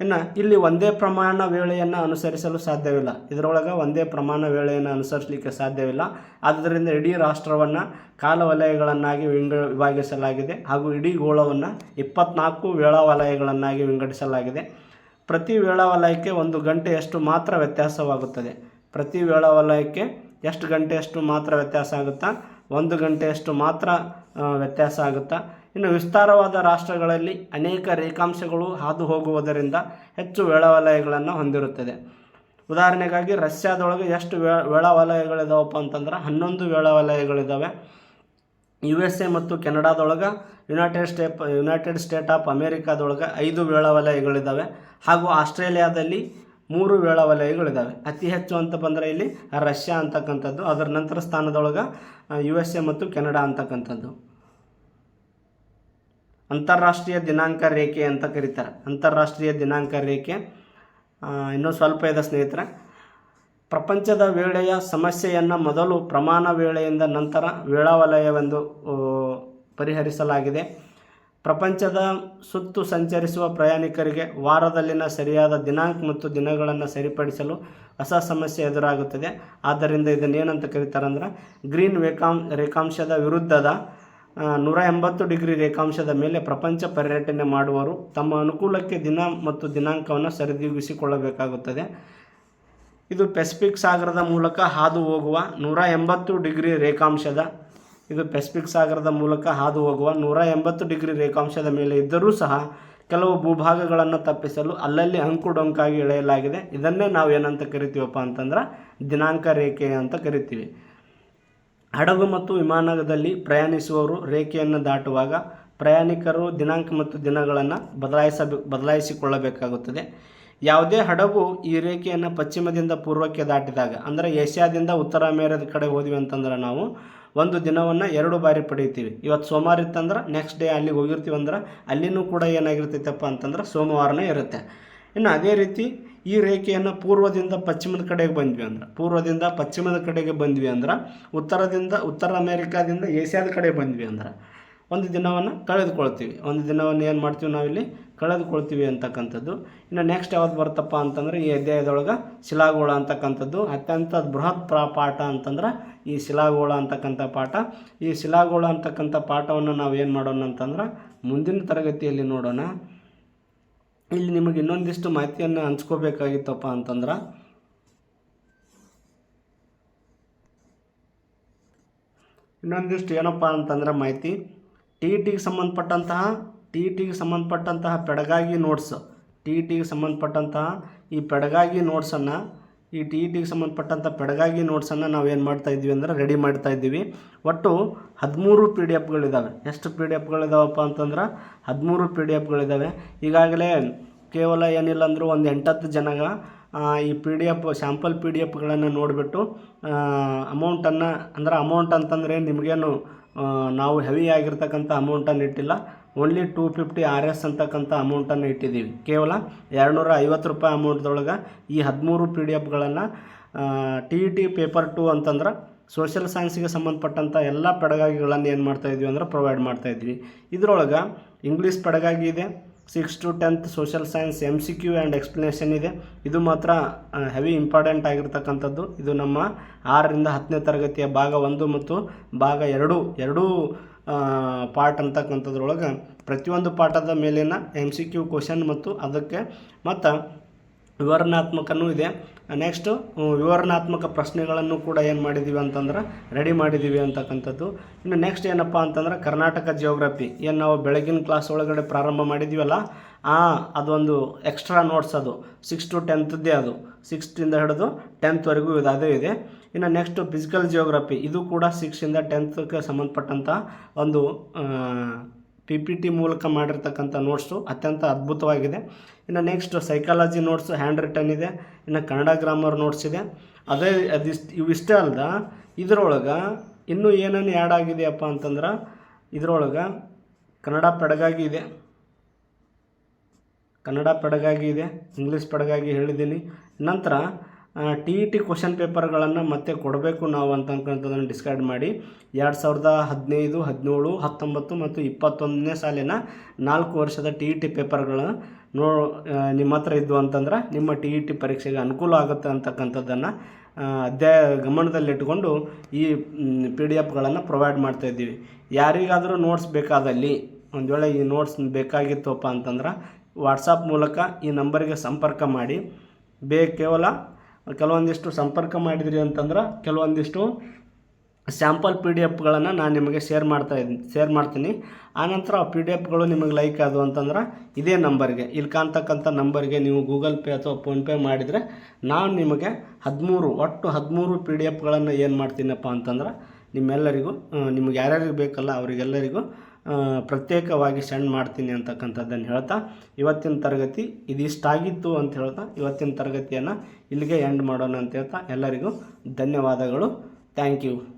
ಇನ್ನು ಇಲ್ಲಿ ಒಂದೇ ಪ್ರಮಾಣ ವೇಳೆಯನ್ನು ಅನುಸರಿಸಲು ಸಾಧ್ಯವಿಲ್ಲ. ಇದರೊಳಗೆ ಒಂದೇ ಪ್ರಮಾಣ ವೇಳೆಯನ್ನು ಅನುಸರಿಸಲಿಕ್ಕೆ ಸಾಧ್ಯವಿಲ್ಲ. ಆದ್ದರಿಂದ ಇಡೀ ರಾಷ್ಟ್ರವನ್ನು ಕಾಲವಲಯಗಳನ್ನಾಗಿ ವಿಂಗ, ವಿಭಾಗಿಸಲಾಗಿದೆ ಹಾಗೂ ಇಡೀ ಗೋಳವನ್ನು ಇಪ್ಪತ್ನಾಲ್ಕು ವೇಳಾವಲಯಗಳನ್ನಾಗಿ ವಿಂಗಡಿಸಲಾಗಿದೆ. ಪ್ರತಿ ವೇಳಾವಲಯಕ್ಕೆ ಒಂದು ಗಂಟೆಯಷ್ಟು ಮಾತ್ರ ವ್ಯತ್ಯಾಸವಾಗುತ್ತದೆ. ಪ್ರತಿ ವೇಳಾವಲಯಕ್ಕೆ ಎಷ್ಟು ಗಂಟೆಯಷ್ಟು ಮಾತ್ರ ವ್ಯತ್ಯಾಸ ಆಗುತ್ತಾ? ಒಂದು ಗಂಟೆಯಷ್ಟು ಮಾತ್ರ ವ್ಯತ್ಯಾಸ ಆಗುತ್ತಾ? ಇನ್ನು ವಿಸ್ತಾರವಾದ ರಾಷ್ಟ್ರಗಳಲ್ಲಿ ಅನೇಕ ರೇಖಾಂಶಗಳು ಹಾದು ಹೋಗುವುದರಿಂದ ಹೆಚ್ಚು ವೇಳಾವಲಯಗಳನ್ನು ಹೊಂದಿರುತ್ತದೆ. ಉದಾಹರಣೆಗಾಗಿ ರಷ್ಯಾದೊಳಗೆ ಎಷ್ಟು ವೇ, ವೇಳಾವಲಯಗಳಿದಾವಪ್ಪ ಅಂತಂದ್ರೆ ಹನ್ನೊಂದು ವೇಳಾವಲಯಗಳಿದ್ದಾವೆ ಯು ಎಸ್ ಎ ಮತ್ತು ಕೆನಡಾದೊಳಗೆ, United step, United State of ಅಮೇರಿಕಾದೊಳಗೆ ಐದು ವೇಳಾವಲಯಗಳಿದ್ದಾವೆ ಹಾಗೂ ಆಸ್ಟ್ರೇಲಿಯಾದಲ್ಲಿ ಮೂರು ವೇಳಾವಲಯಗಳಿದ್ದಾವೆ ಅತಿ ಹೆಚ್ಚು ಅಂತ ಬಂದರೆ ಇಲ್ಲಿ ರಷ್ಯಾ ಅಂತಕ್ಕಂಥದ್ದು, ಅದರ ನಂತರ ಸ್ಥಾನದೊಳಗೆ ಯು ಎಸ್ ಎ ಮತ್ತು ಕೆನಡಾ ಅಂತಕ್ಕಂಥದ್ದು. ಅಂತಾರಾಷ್ಟ್ರೀಯ ದಿನಾಂಕ ರೇಖೆ ಅಂತ ಕರೀತಾರೆ. ಅಂತಾರಾಷ್ಟ್ರೀಯ ದಿನಾಂಕ ರೇಖೆ ಇನ್ನೂ ಸ್ವಲ್ಪ ಇದೆ ಸ್ನೇಹಿತರೆ. ಪ್ರಪಂಚದ ವೇಳೆಯ ಸಮಸ್ಯೆಯನ್ನು ಮೊದಲು ಪ್ರಮಾಣ ವೇಳೆಯಿಂದ ನಂತರ ವೇಳಾವಲಯವೆಂದು ಪರಿಹರಿಸಲಾಗಿದೆ. ಪ್ರಪಂಚದ ಸುತ್ತು ಸಂಚರಿಸುವ ಪ್ರಯಾಣಿಕರಿಗೆ ವಾರದಲ್ಲಿನ ಸರಿಯಾದ ದಿನಾಂಕ ಮತ್ತು ದಿನಗಳನ್ನು ಸರಿಪಡಿಸಲು ಹೊಸ ಸಮಸ್ಯೆ ಎದುರಾಗುತ್ತದೆ. ಆದ್ದರಿಂದ ಇದನ್ನೇನಂತ ಕರೀತಾರೆ ಅಂದ್ರೆ, ಗ್ರೀನ್ ವೇಕಾಂ ರೇಖಾಂಶದ ವಿರುದ್ಧದ ನೂರ ಎಂಬತ್ತು ಡಿಗ್ರಿ ರೇಖಾಂಶದ ಮೇಲೆ ಪ್ರಪಂಚ ಪರ್ಯಟನೆ ಮಾಡುವರು ತಮ್ಮ ಅನುಕೂಲಕ್ಕೆ ದಿನ ಮತ್ತು ದಿನಾಂಕವನ್ನು ಸರಿದೂಗಿಸಿಕೊಳ್ಳಬೇಕಾಗುತ್ತದೆ. ಇದು ಪೆಸಿಫಿಕ್ ಸಾಗರದ ಮೂಲಕ ಹಾದು ಹೋಗುವ ನೂರ ಎಂಬತ್ತು ಡಿಗ್ರಿ ರೇಖಾಂಶದ ಇದು ಪೆಸಿಫಿಕ್ ಸಾಗರದ ಮೂಲಕ ಹಾದು ಹೋಗುವ ನೂರ ಎಂಬತ್ತು ಡಿಗ್ರಿ ರೇಖಾಂಶದ ಮೇಲೆ ಇದ್ದರೂ ಸಹ ಕೆಲವು ಭೂಭಾಗಗಳನ್ನು ತಪ್ಪಿಸಲು ಅಲ್ಲಲ್ಲಿ ಅಂಕುಡೊಂಕಾಗಿ ಎಳೆಯಲಾಗಿದೆ. ಇದನ್ನೇ ನಾವು ಏನಂತ ಕರಿತೀವಪ್ಪ ಅಂತಂದ್ರೆ ದಿನಾಂಕ ರೇಖೆ ಅಂತ ಕರಿತೀವಿ. ಹಡಗು ಮತ್ತು ವಿಮಾನದಲ್ಲಿ ಪ್ರಯಾಣಿಸುವವರು ರೇಖೆಯನ್ನು ದಾಟುವಾಗ ಪ್ರಯಾಣಿಕರು ದಿನಾಂಕ ಮತ್ತು ದಿನಗಳನ್ನು ಬದಲಾಯಿಸ ಬದಲಾಯಿಸಿಕೊಳ್ಳಬೇಕಾಗುತ್ತದೆ. ಯಾವುದೇ ಹಡಗು ಈ ರೇಖೆಯನ್ನು ಪಶ್ಚಿಮದಿಂದ ಪೂರ್ವಕ್ಕೆ ದಾಟಿದಾಗ, ಅಂದರೆ ಏಷ್ಯಾದಿಂದ ಉತ್ತರ ಅಮೇರಿಕದ ಕಡೆ ಹೋದ್ವಿ ಅಂತಂದ್ರೆ ನಾವು ಒಂದು ದಿನವನ್ನು ಎರಡು ಬಾರಿ ಪಡೆಯುತ್ತೀವಿ. ಇವತ್ತು ಸೋಮವಾರ ಇತ್ತಂದ್ರೆ ನೆಕ್ಸ್ಟ್ ಡೇ ಅಲ್ಲಿಗೆ ಹೋಗಿರ್ತೀವಿ ಅಂದ್ರೆ ಅಲ್ಲಿನೂ ಕೂಡ ಏನಾಗಿರ್ತೈತಪ್ಪ ಅಂತಂದ್ರೆ ಸೋಮವಾರನೇ ಇರುತ್ತೆ. ಇನ್ನು ಅದೇ ರೀತಿ ಈ ರೇಖೆಯನ್ನು ಪೂರ್ವದಿಂದ ಪಶ್ಚಿಮದ ಕಡೆಗೆ ಬಂದ್ವಿ ಅಂದ್ರೆ, ಪೂರ್ವದಿಂದ ಪಶ್ಚಿಮದ ಕಡೆಗೆ ಬಂದ್ವಿ ಅಂದ್ರೆ, ಉತ್ತರದಿಂದ ಉತ್ತರ ಅಮೇರಿಕಾದಿಂದ ಏಷ್ಯಾದ ಕಡೆ ಬಂದ್ವಿ ಅಂದ್ರೆ, ಒಂದು ದಿನವನ್ನು ಕಳೆದುಕೊಳ್ತೀವಿ. ಒಂದು ದಿನವನ್ನು ಏನು ಮಾಡ್ತೀವಿ ನಾವಿಲ್ಲಿ? ಕಳೆದುಕೊಳ್ತೀವಿ ಅಂತಕ್ಕಂಥದ್ದು. ಇನ್ನು ನೆಕ್ಸ್ಟ್ ಯಾವ್ದು ಬರುತ್ತಪ್ಪ ಅಂತಂದ್ರೆ ಈ ಅಧ್ಯಾಯದೊಳಗೆ ಶಿಲಾಗೋಳ ಅಂತಕ್ಕಂಥದ್ದು. ಅತ್ಯಂತ ಬೃಹತ್ ಪ್ರ ಪಾಠ ಅಂತಂದ್ರೆ ಈ ಶಿಲಾಗೋಳ ಅಂತಕ್ಕಂಥ ಪಾಠ. ಈ ಶಿಲಾಗೋಳ ಅಂತಕ್ಕಂಥ ಪಾಠವನ್ನು ನಾವು ಏನು ಮಾಡೋಣ ಅಂತಂದ್ರೆ ಮುಂದಿನ ತರಗತಿಯಲ್ಲಿ ನೋಡೋಣ. ಇಲ್ಲಿ ನಿಮಗೆ ಇನ್ನೊಂದಿಷ್ಟು ಮಾಹಿತಿಯನ್ನು ಹಂಚ್ಕೋಬೇಕಾಗಿತ್ತಪ್ಪ ಅಂತಂದ್ರೆ ಇನ್ನೊಂದಿಷ್ಟು ಏನಪ್ಪ ಅಂತಂದ್ರೆ ಮಾಹಿತಿ. ಟಿ ಟಿಗೆ ಸಂಬಂಧಪಟ್ಟಂತಹ ಟಿ ಟಿಗೆ ಸಂಬಂಧಪಟ್ಟಂತಹ ಪೆಡಗಾಗಿ ನೋಟ್ಸ್ ಟಿ ಟಿಗೆ ಸಂಬಂಧಪಟ್ಟಂತಹ ಈ ಪೆಡಗಾಗಿ ನೋಟ್ಸನ್ನು ಈ ಟಿ ಟಿಗೆ ಸಂಬಂಧಪಟ್ಟಂಥ ಪೆಡಗಾಗಿ ನೋಟ್ಸನ್ನು ನಾವು ಏನು ಮಾಡ್ತಾ ಇದ್ದೀವಿ ಅಂದರೆ ರೆಡಿ ಮಾಡ್ತಾ ಇದ್ದೀವಿ. ಒಟ್ಟು ಹದಿಮೂರು ಪಿ ಡಿ ಎಫ್ಗಳಿದ್ದಾವೆ ಎಷ್ಟು ಪಿ ಡಿ ಎಫ್ಗಳಿದಾವಪ್ಪ ಅಂತಂದ್ರೆ ಹದಿಮೂರು ಪಿ ಡಿ ಎಫ್ಗಳಿದ್ದಾವೆ ಈಗಾಗಲೇ ಕೇವಲ ಏನಿಲ್ಲ ಅಂದರೂ ಒಂದು ಎಂಟತ್ತು ಜನಗ ಈ P D F sample P D ಎಫ್ಗಳನ್ನು ನೋಡಿಬಿಟ್ಟು ಅಮೌಂಟನ್ನು ಅಂದ್ರೆ ಅಮೌಂಟ್ ಅಂತಂದರೆ ನಿಮಗೇನು ನಾವು ಹೆವಿ ಆಗಿರ್ತಕ್ಕಂಥ ಅಮೌಂಟನ್ನು ಇಟ್ಟಿಲ್ಲ. Only two fifty R S ಅಂತಕ್ಕಂಥ ಅಮೌಂಟನ್ನು ಇಟ್ಟಿದ್ದೀವಿ. ಕೇವಲ ಎರಡುನೂರ ಐವತ್ತು ರೂಪಾಯಿ ಅಮೌಂಟ್ದೊಳಗೆ ಈ ಹದಿಮೂರು ಪಿ ಡಿ ಎಫ್ಗಳನ್ನು ಟಿ ಟಿ ಪೇಪರ್ ಟು ಅಂತಂದ್ರೆ ಸೋಷಿಯಲ್ ಸೈನ್ಸಿಗೆ ಸಂಬಂಧಪಟ್ಟಂಥ ಎಲ್ಲ ಪೆಡಗಾಗಿಗಳನ್ನು ಏನು ಮಾಡ್ತಾ ಇದ್ವಿ ಅಂದ್ರೆ ಪ್ರೊವೈಡ್ ಮಾಡ್ತಾ ಇದ್ವಿ. ಇದರೊಳಗೆ ಇಂಗ್ಲೀಷ್ ಪೆಡಗಾಗಿ ಇದೆ six to tenth social science M C Q and explanation ಇದೆ. ಇದು ಮಾತ್ರ ಹೆವಿ ಇಂಪಾರ್ಟೆಂಟ್ ಆಗಿರ್ತಕ್ಕಂಥದ್ದು. ಇದು ನಮ್ಮ ಆರರಿಂದ ಹತ್ತನೇ ತರಗತಿಯ ಭಾಗ ಒಂದು ಮತ್ತು ಭಾಗ ಎರಡು, ಎರಡೂ ಪಾರ್ಟ್ ಅಂತಕ್ಕಂಥದ್ರೊಳಗೆ ಪ್ರತಿಯೊಂದು ಪಾಠದ ಮೇಲಿನ ಎಂ ಸಿ ಕ್ಯೂ ಕ್ವಶನ್ ಮತ್ತು ಅದಕ್ಕೆ ಮತ್ತು ವಿವರಣಾತ್ಮಕನೂ ಇದೆ. ನೆಕ್ಸ್ಟು ವಿವರಣಾತ್ಮಕ ಪ್ರಶ್ನೆಗಳನ್ನು ಕೂಡ ಏನು ಮಾಡಿದ್ದೀವಿ ಅಂತಂದ್ರೆ ರೆಡಿ ಮಾಡಿದ್ದೀವಿ ಅಂತಕ್ಕಂಥದ್ದು. ಇನ್ನು ನೆಕ್ಸ್ಟ್ ಏನಪ್ಪ ಅಂತಂದ್ರೆ ಕರ್ನಾಟಕ ಜಿಯೋಗ್ರಫಿ ಏನು ನಾವು ಬೆಳಗಿನ ಕ್ಲಾಸ್ ಒಳಗಡೆ ಪ್ರಾರಂಭ ಮಾಡಿದ್ದೀವಲ್ಲ ಆ, ಅದೊಂದು ಎಕ್ಸ್ಟ್ರಾ ನೋಟ್ಸ್ ಅದು. ಸಿಕ್ಸ್ ಟು ಟೆಂತ್ದೇ ಅದು. ಸಿಕ್ಸ್ತಿಂದ ಹಿಡಿದು ಟೆಂತ್ವರೆಗೂ ಇದು ಅದೇ ಇದೆ. ಇನ್ನು ನೆಕ್ಸ್ಟು ಫಿಸಿಕಲ್ ಜಿಯೋಗ್ರಫಿ ಇದು ಕೂಡ ಸಿಕ್ಸಿಂದ ಟೆಂತ್ಗೆ ಸಂಬಂಧಪಟ್ಟಂಥ ಒಂದು ಪಿ ಪಿ ಟಿ ಮೂಲಕ ಮಾಡಿರ್ತಕ್ಕಂಥ ನೋಟ್ಸು ಅತ್ಯಂತ ಅದ್ಭುತವಾಗಿದೆ. ಇನ್ನು next psychology notes hand return ಇದೆ. ಇನ್ನು ಕನ್ನಡ ಗ್ರಾಮರ್ ನೋಟ್ಸ್ ಇದೆ. ಅದೇ ಅದಿಷ್ಟು ಇವಿಷ್ಟೇ ಅಲ್ದ, ಇದರೊಳಗೆ ಇನ್ನೂ ಏನೇನು ಆ್ಯಡ್ ಆಗಿದೆಯಪ್ಪ ಅಂತಂದ್ರೆ, ಇದರೊಳಗೆ ಕನ್ನಡ ಪೆಡಗಾಗಿ ಇದೆ. ಕನ್ನಡ ಪೆಡಗಾಗಿ ಇದೆ. ಇಂಗ್ಲೀಷ್ ಪೆಡಗಾಗಿ ಹೇಳಿದ್ದೀನಿ. ನಂತರ ಟಿ ಇ ಟಿ ಕ್ವಶನ್ ಪೇಪರ್ಗಳನ್ನು ಮತ್ತೆ ಕೊಡಬೇಕು ನಾವು ಅಂತಕ್ಕಂಥದ್ದನ್ನು ಡಿಸ್ಕೈಡ್ ಮಾಡಿ. ಎರಡು ಸಾವಿರದ ಹದಿನೈದು, ಹದಿನೇಳು, ಹತ್ತೊಂಬತ್ತು ಮತ್ತು ಇಪ್ಪತ್ತೊಂದನೇ ಸಾಲಿನ ನಾಲ್ಕು ವರ್ಷದ ಟಿ ಇ ಟಿ ಪೇಪರ್ಗಳನ್ನು ನೋ ನಿಮ್ಮ ಹತ್ರ ಇದ್ವು ಅಂತಂದ್ರೆ ನಿಮ್ಮ ಟಿ ಇ ಟಿ ಪರೀಕ್ಷೆಗೆ ಅನುಕೂಲ ಆಗುತ್ತೆ ಅಂತಕ್ಕಂಥದ್ದನ್ನು ಅಧ್ಯಾಯ ಗಮನದಲ್ಲಿಟ್ಟುಕೊಂಡು ಈ ಪಿ ಡಿ ಎಫ್ಗಳನ್ನು ಪ್ರೊವೈಡ್ ಮಾಡ್ತಾ ಇದ್ದೀವಿ. ಯಾರಿಗಾದರೂ ನೋಟ್ಸ್ ಬೇಕಾದಲ್ಲಿ, ಒಂದು ವೇಳೆ ಈ ನೋಟ್ಸ್ ಬೇಕಾಗಿತ್ತಪ್ಪ ಅಂತಂದ್ರೆ ವಾಟ್ಸಪ್ ಮೂಲಕ ಈ ನಂಬರಿಗೆ ಸಂಪರ್ಕ ಮಾಡಿ. ಬೇ ಕೇವಲ ಕೆಲವೊಂದಿಷ್ಟು ಸಂಪರ್ಕ ಮಾಡಿದಿರಿ ಅಂತಂದ್ರೆ ಕೆಲವೊಂದಿಷ್ಟು ಸ್ಯಾಂಪಲ್ ಪಿ ಡಿ ಎಫ್ಗಳನ್ನು ನಾನು ನಿಮಗೆ ಶೇರ್ ಮಾಡ್ತಾ ಇದ್ದೀನಿ ಶೇರ್ ಮಾಡ್ತೀನಿ. ಆನಂತರ ಆ ಪಿ ಡಿ ಎಫ್ಗಳು ನಿಮಗೆ ಲೈಕ್ ಆದವು ಅಂತಂದ್ರೆ ಇದೇ ನಂಬರ್ಗೆ, ಇಲ್ಲಿ ಕಾಣ್ತಕ್ಕಂಥ ನಂಬರ್ಗೆ ನೀವು ಗೂಗಲ್ ಪೇ ಅಥವಾ ಫೋನ್ಪೇ ಮಾಡಿದರೆ ನಾನು ನಿಮಗೆ ಹದಿಮೂರು, ಒಟ್ಟು ಹದಿಮೂರು ಪಿ ಡಿ ಎಫ್ಗಳನ್ನು ಏನು ಮಾಡ್ತೀನಪ್ಪ ಅಂತಂದ್ರೆ ನಿಮ್ಮೆಲ್ಲರಿಗೂ ನಿಮ್ಗೆ ಯಾರ್ಯಾರಿಗೆ ಬೇಕಲ್ಲ ಅವರಿಗೆಲ್ಲರಿಗೂ ಪ್ರತ್ಯೇಕವಾಗಿ ಸೆಂಡ್ ಮಾಡ್ತೀನಿ ಅಂತಕ್ಕಂಥದ್ದನ್ನು ಹೇಳ್ತಾ, ಇವತ್ತಿನ ತರಗತಿ ಇದಿಷ್ಟಾಗಿತ್ತು ಅಂತ ಹೇಳ್ತಾ, ಇವತ್ತಿನ ತರಗತಿಯನ್ನು ಇಲ್ಲಿಗೆ ಎಂಡ್ ಮಾಡೋಣ ಅಂತ ಹೇಳ್ತಾ, ಎಲ್ಲರಿಗೂ ಧನ್ಯವಾದಗಳು. Thank you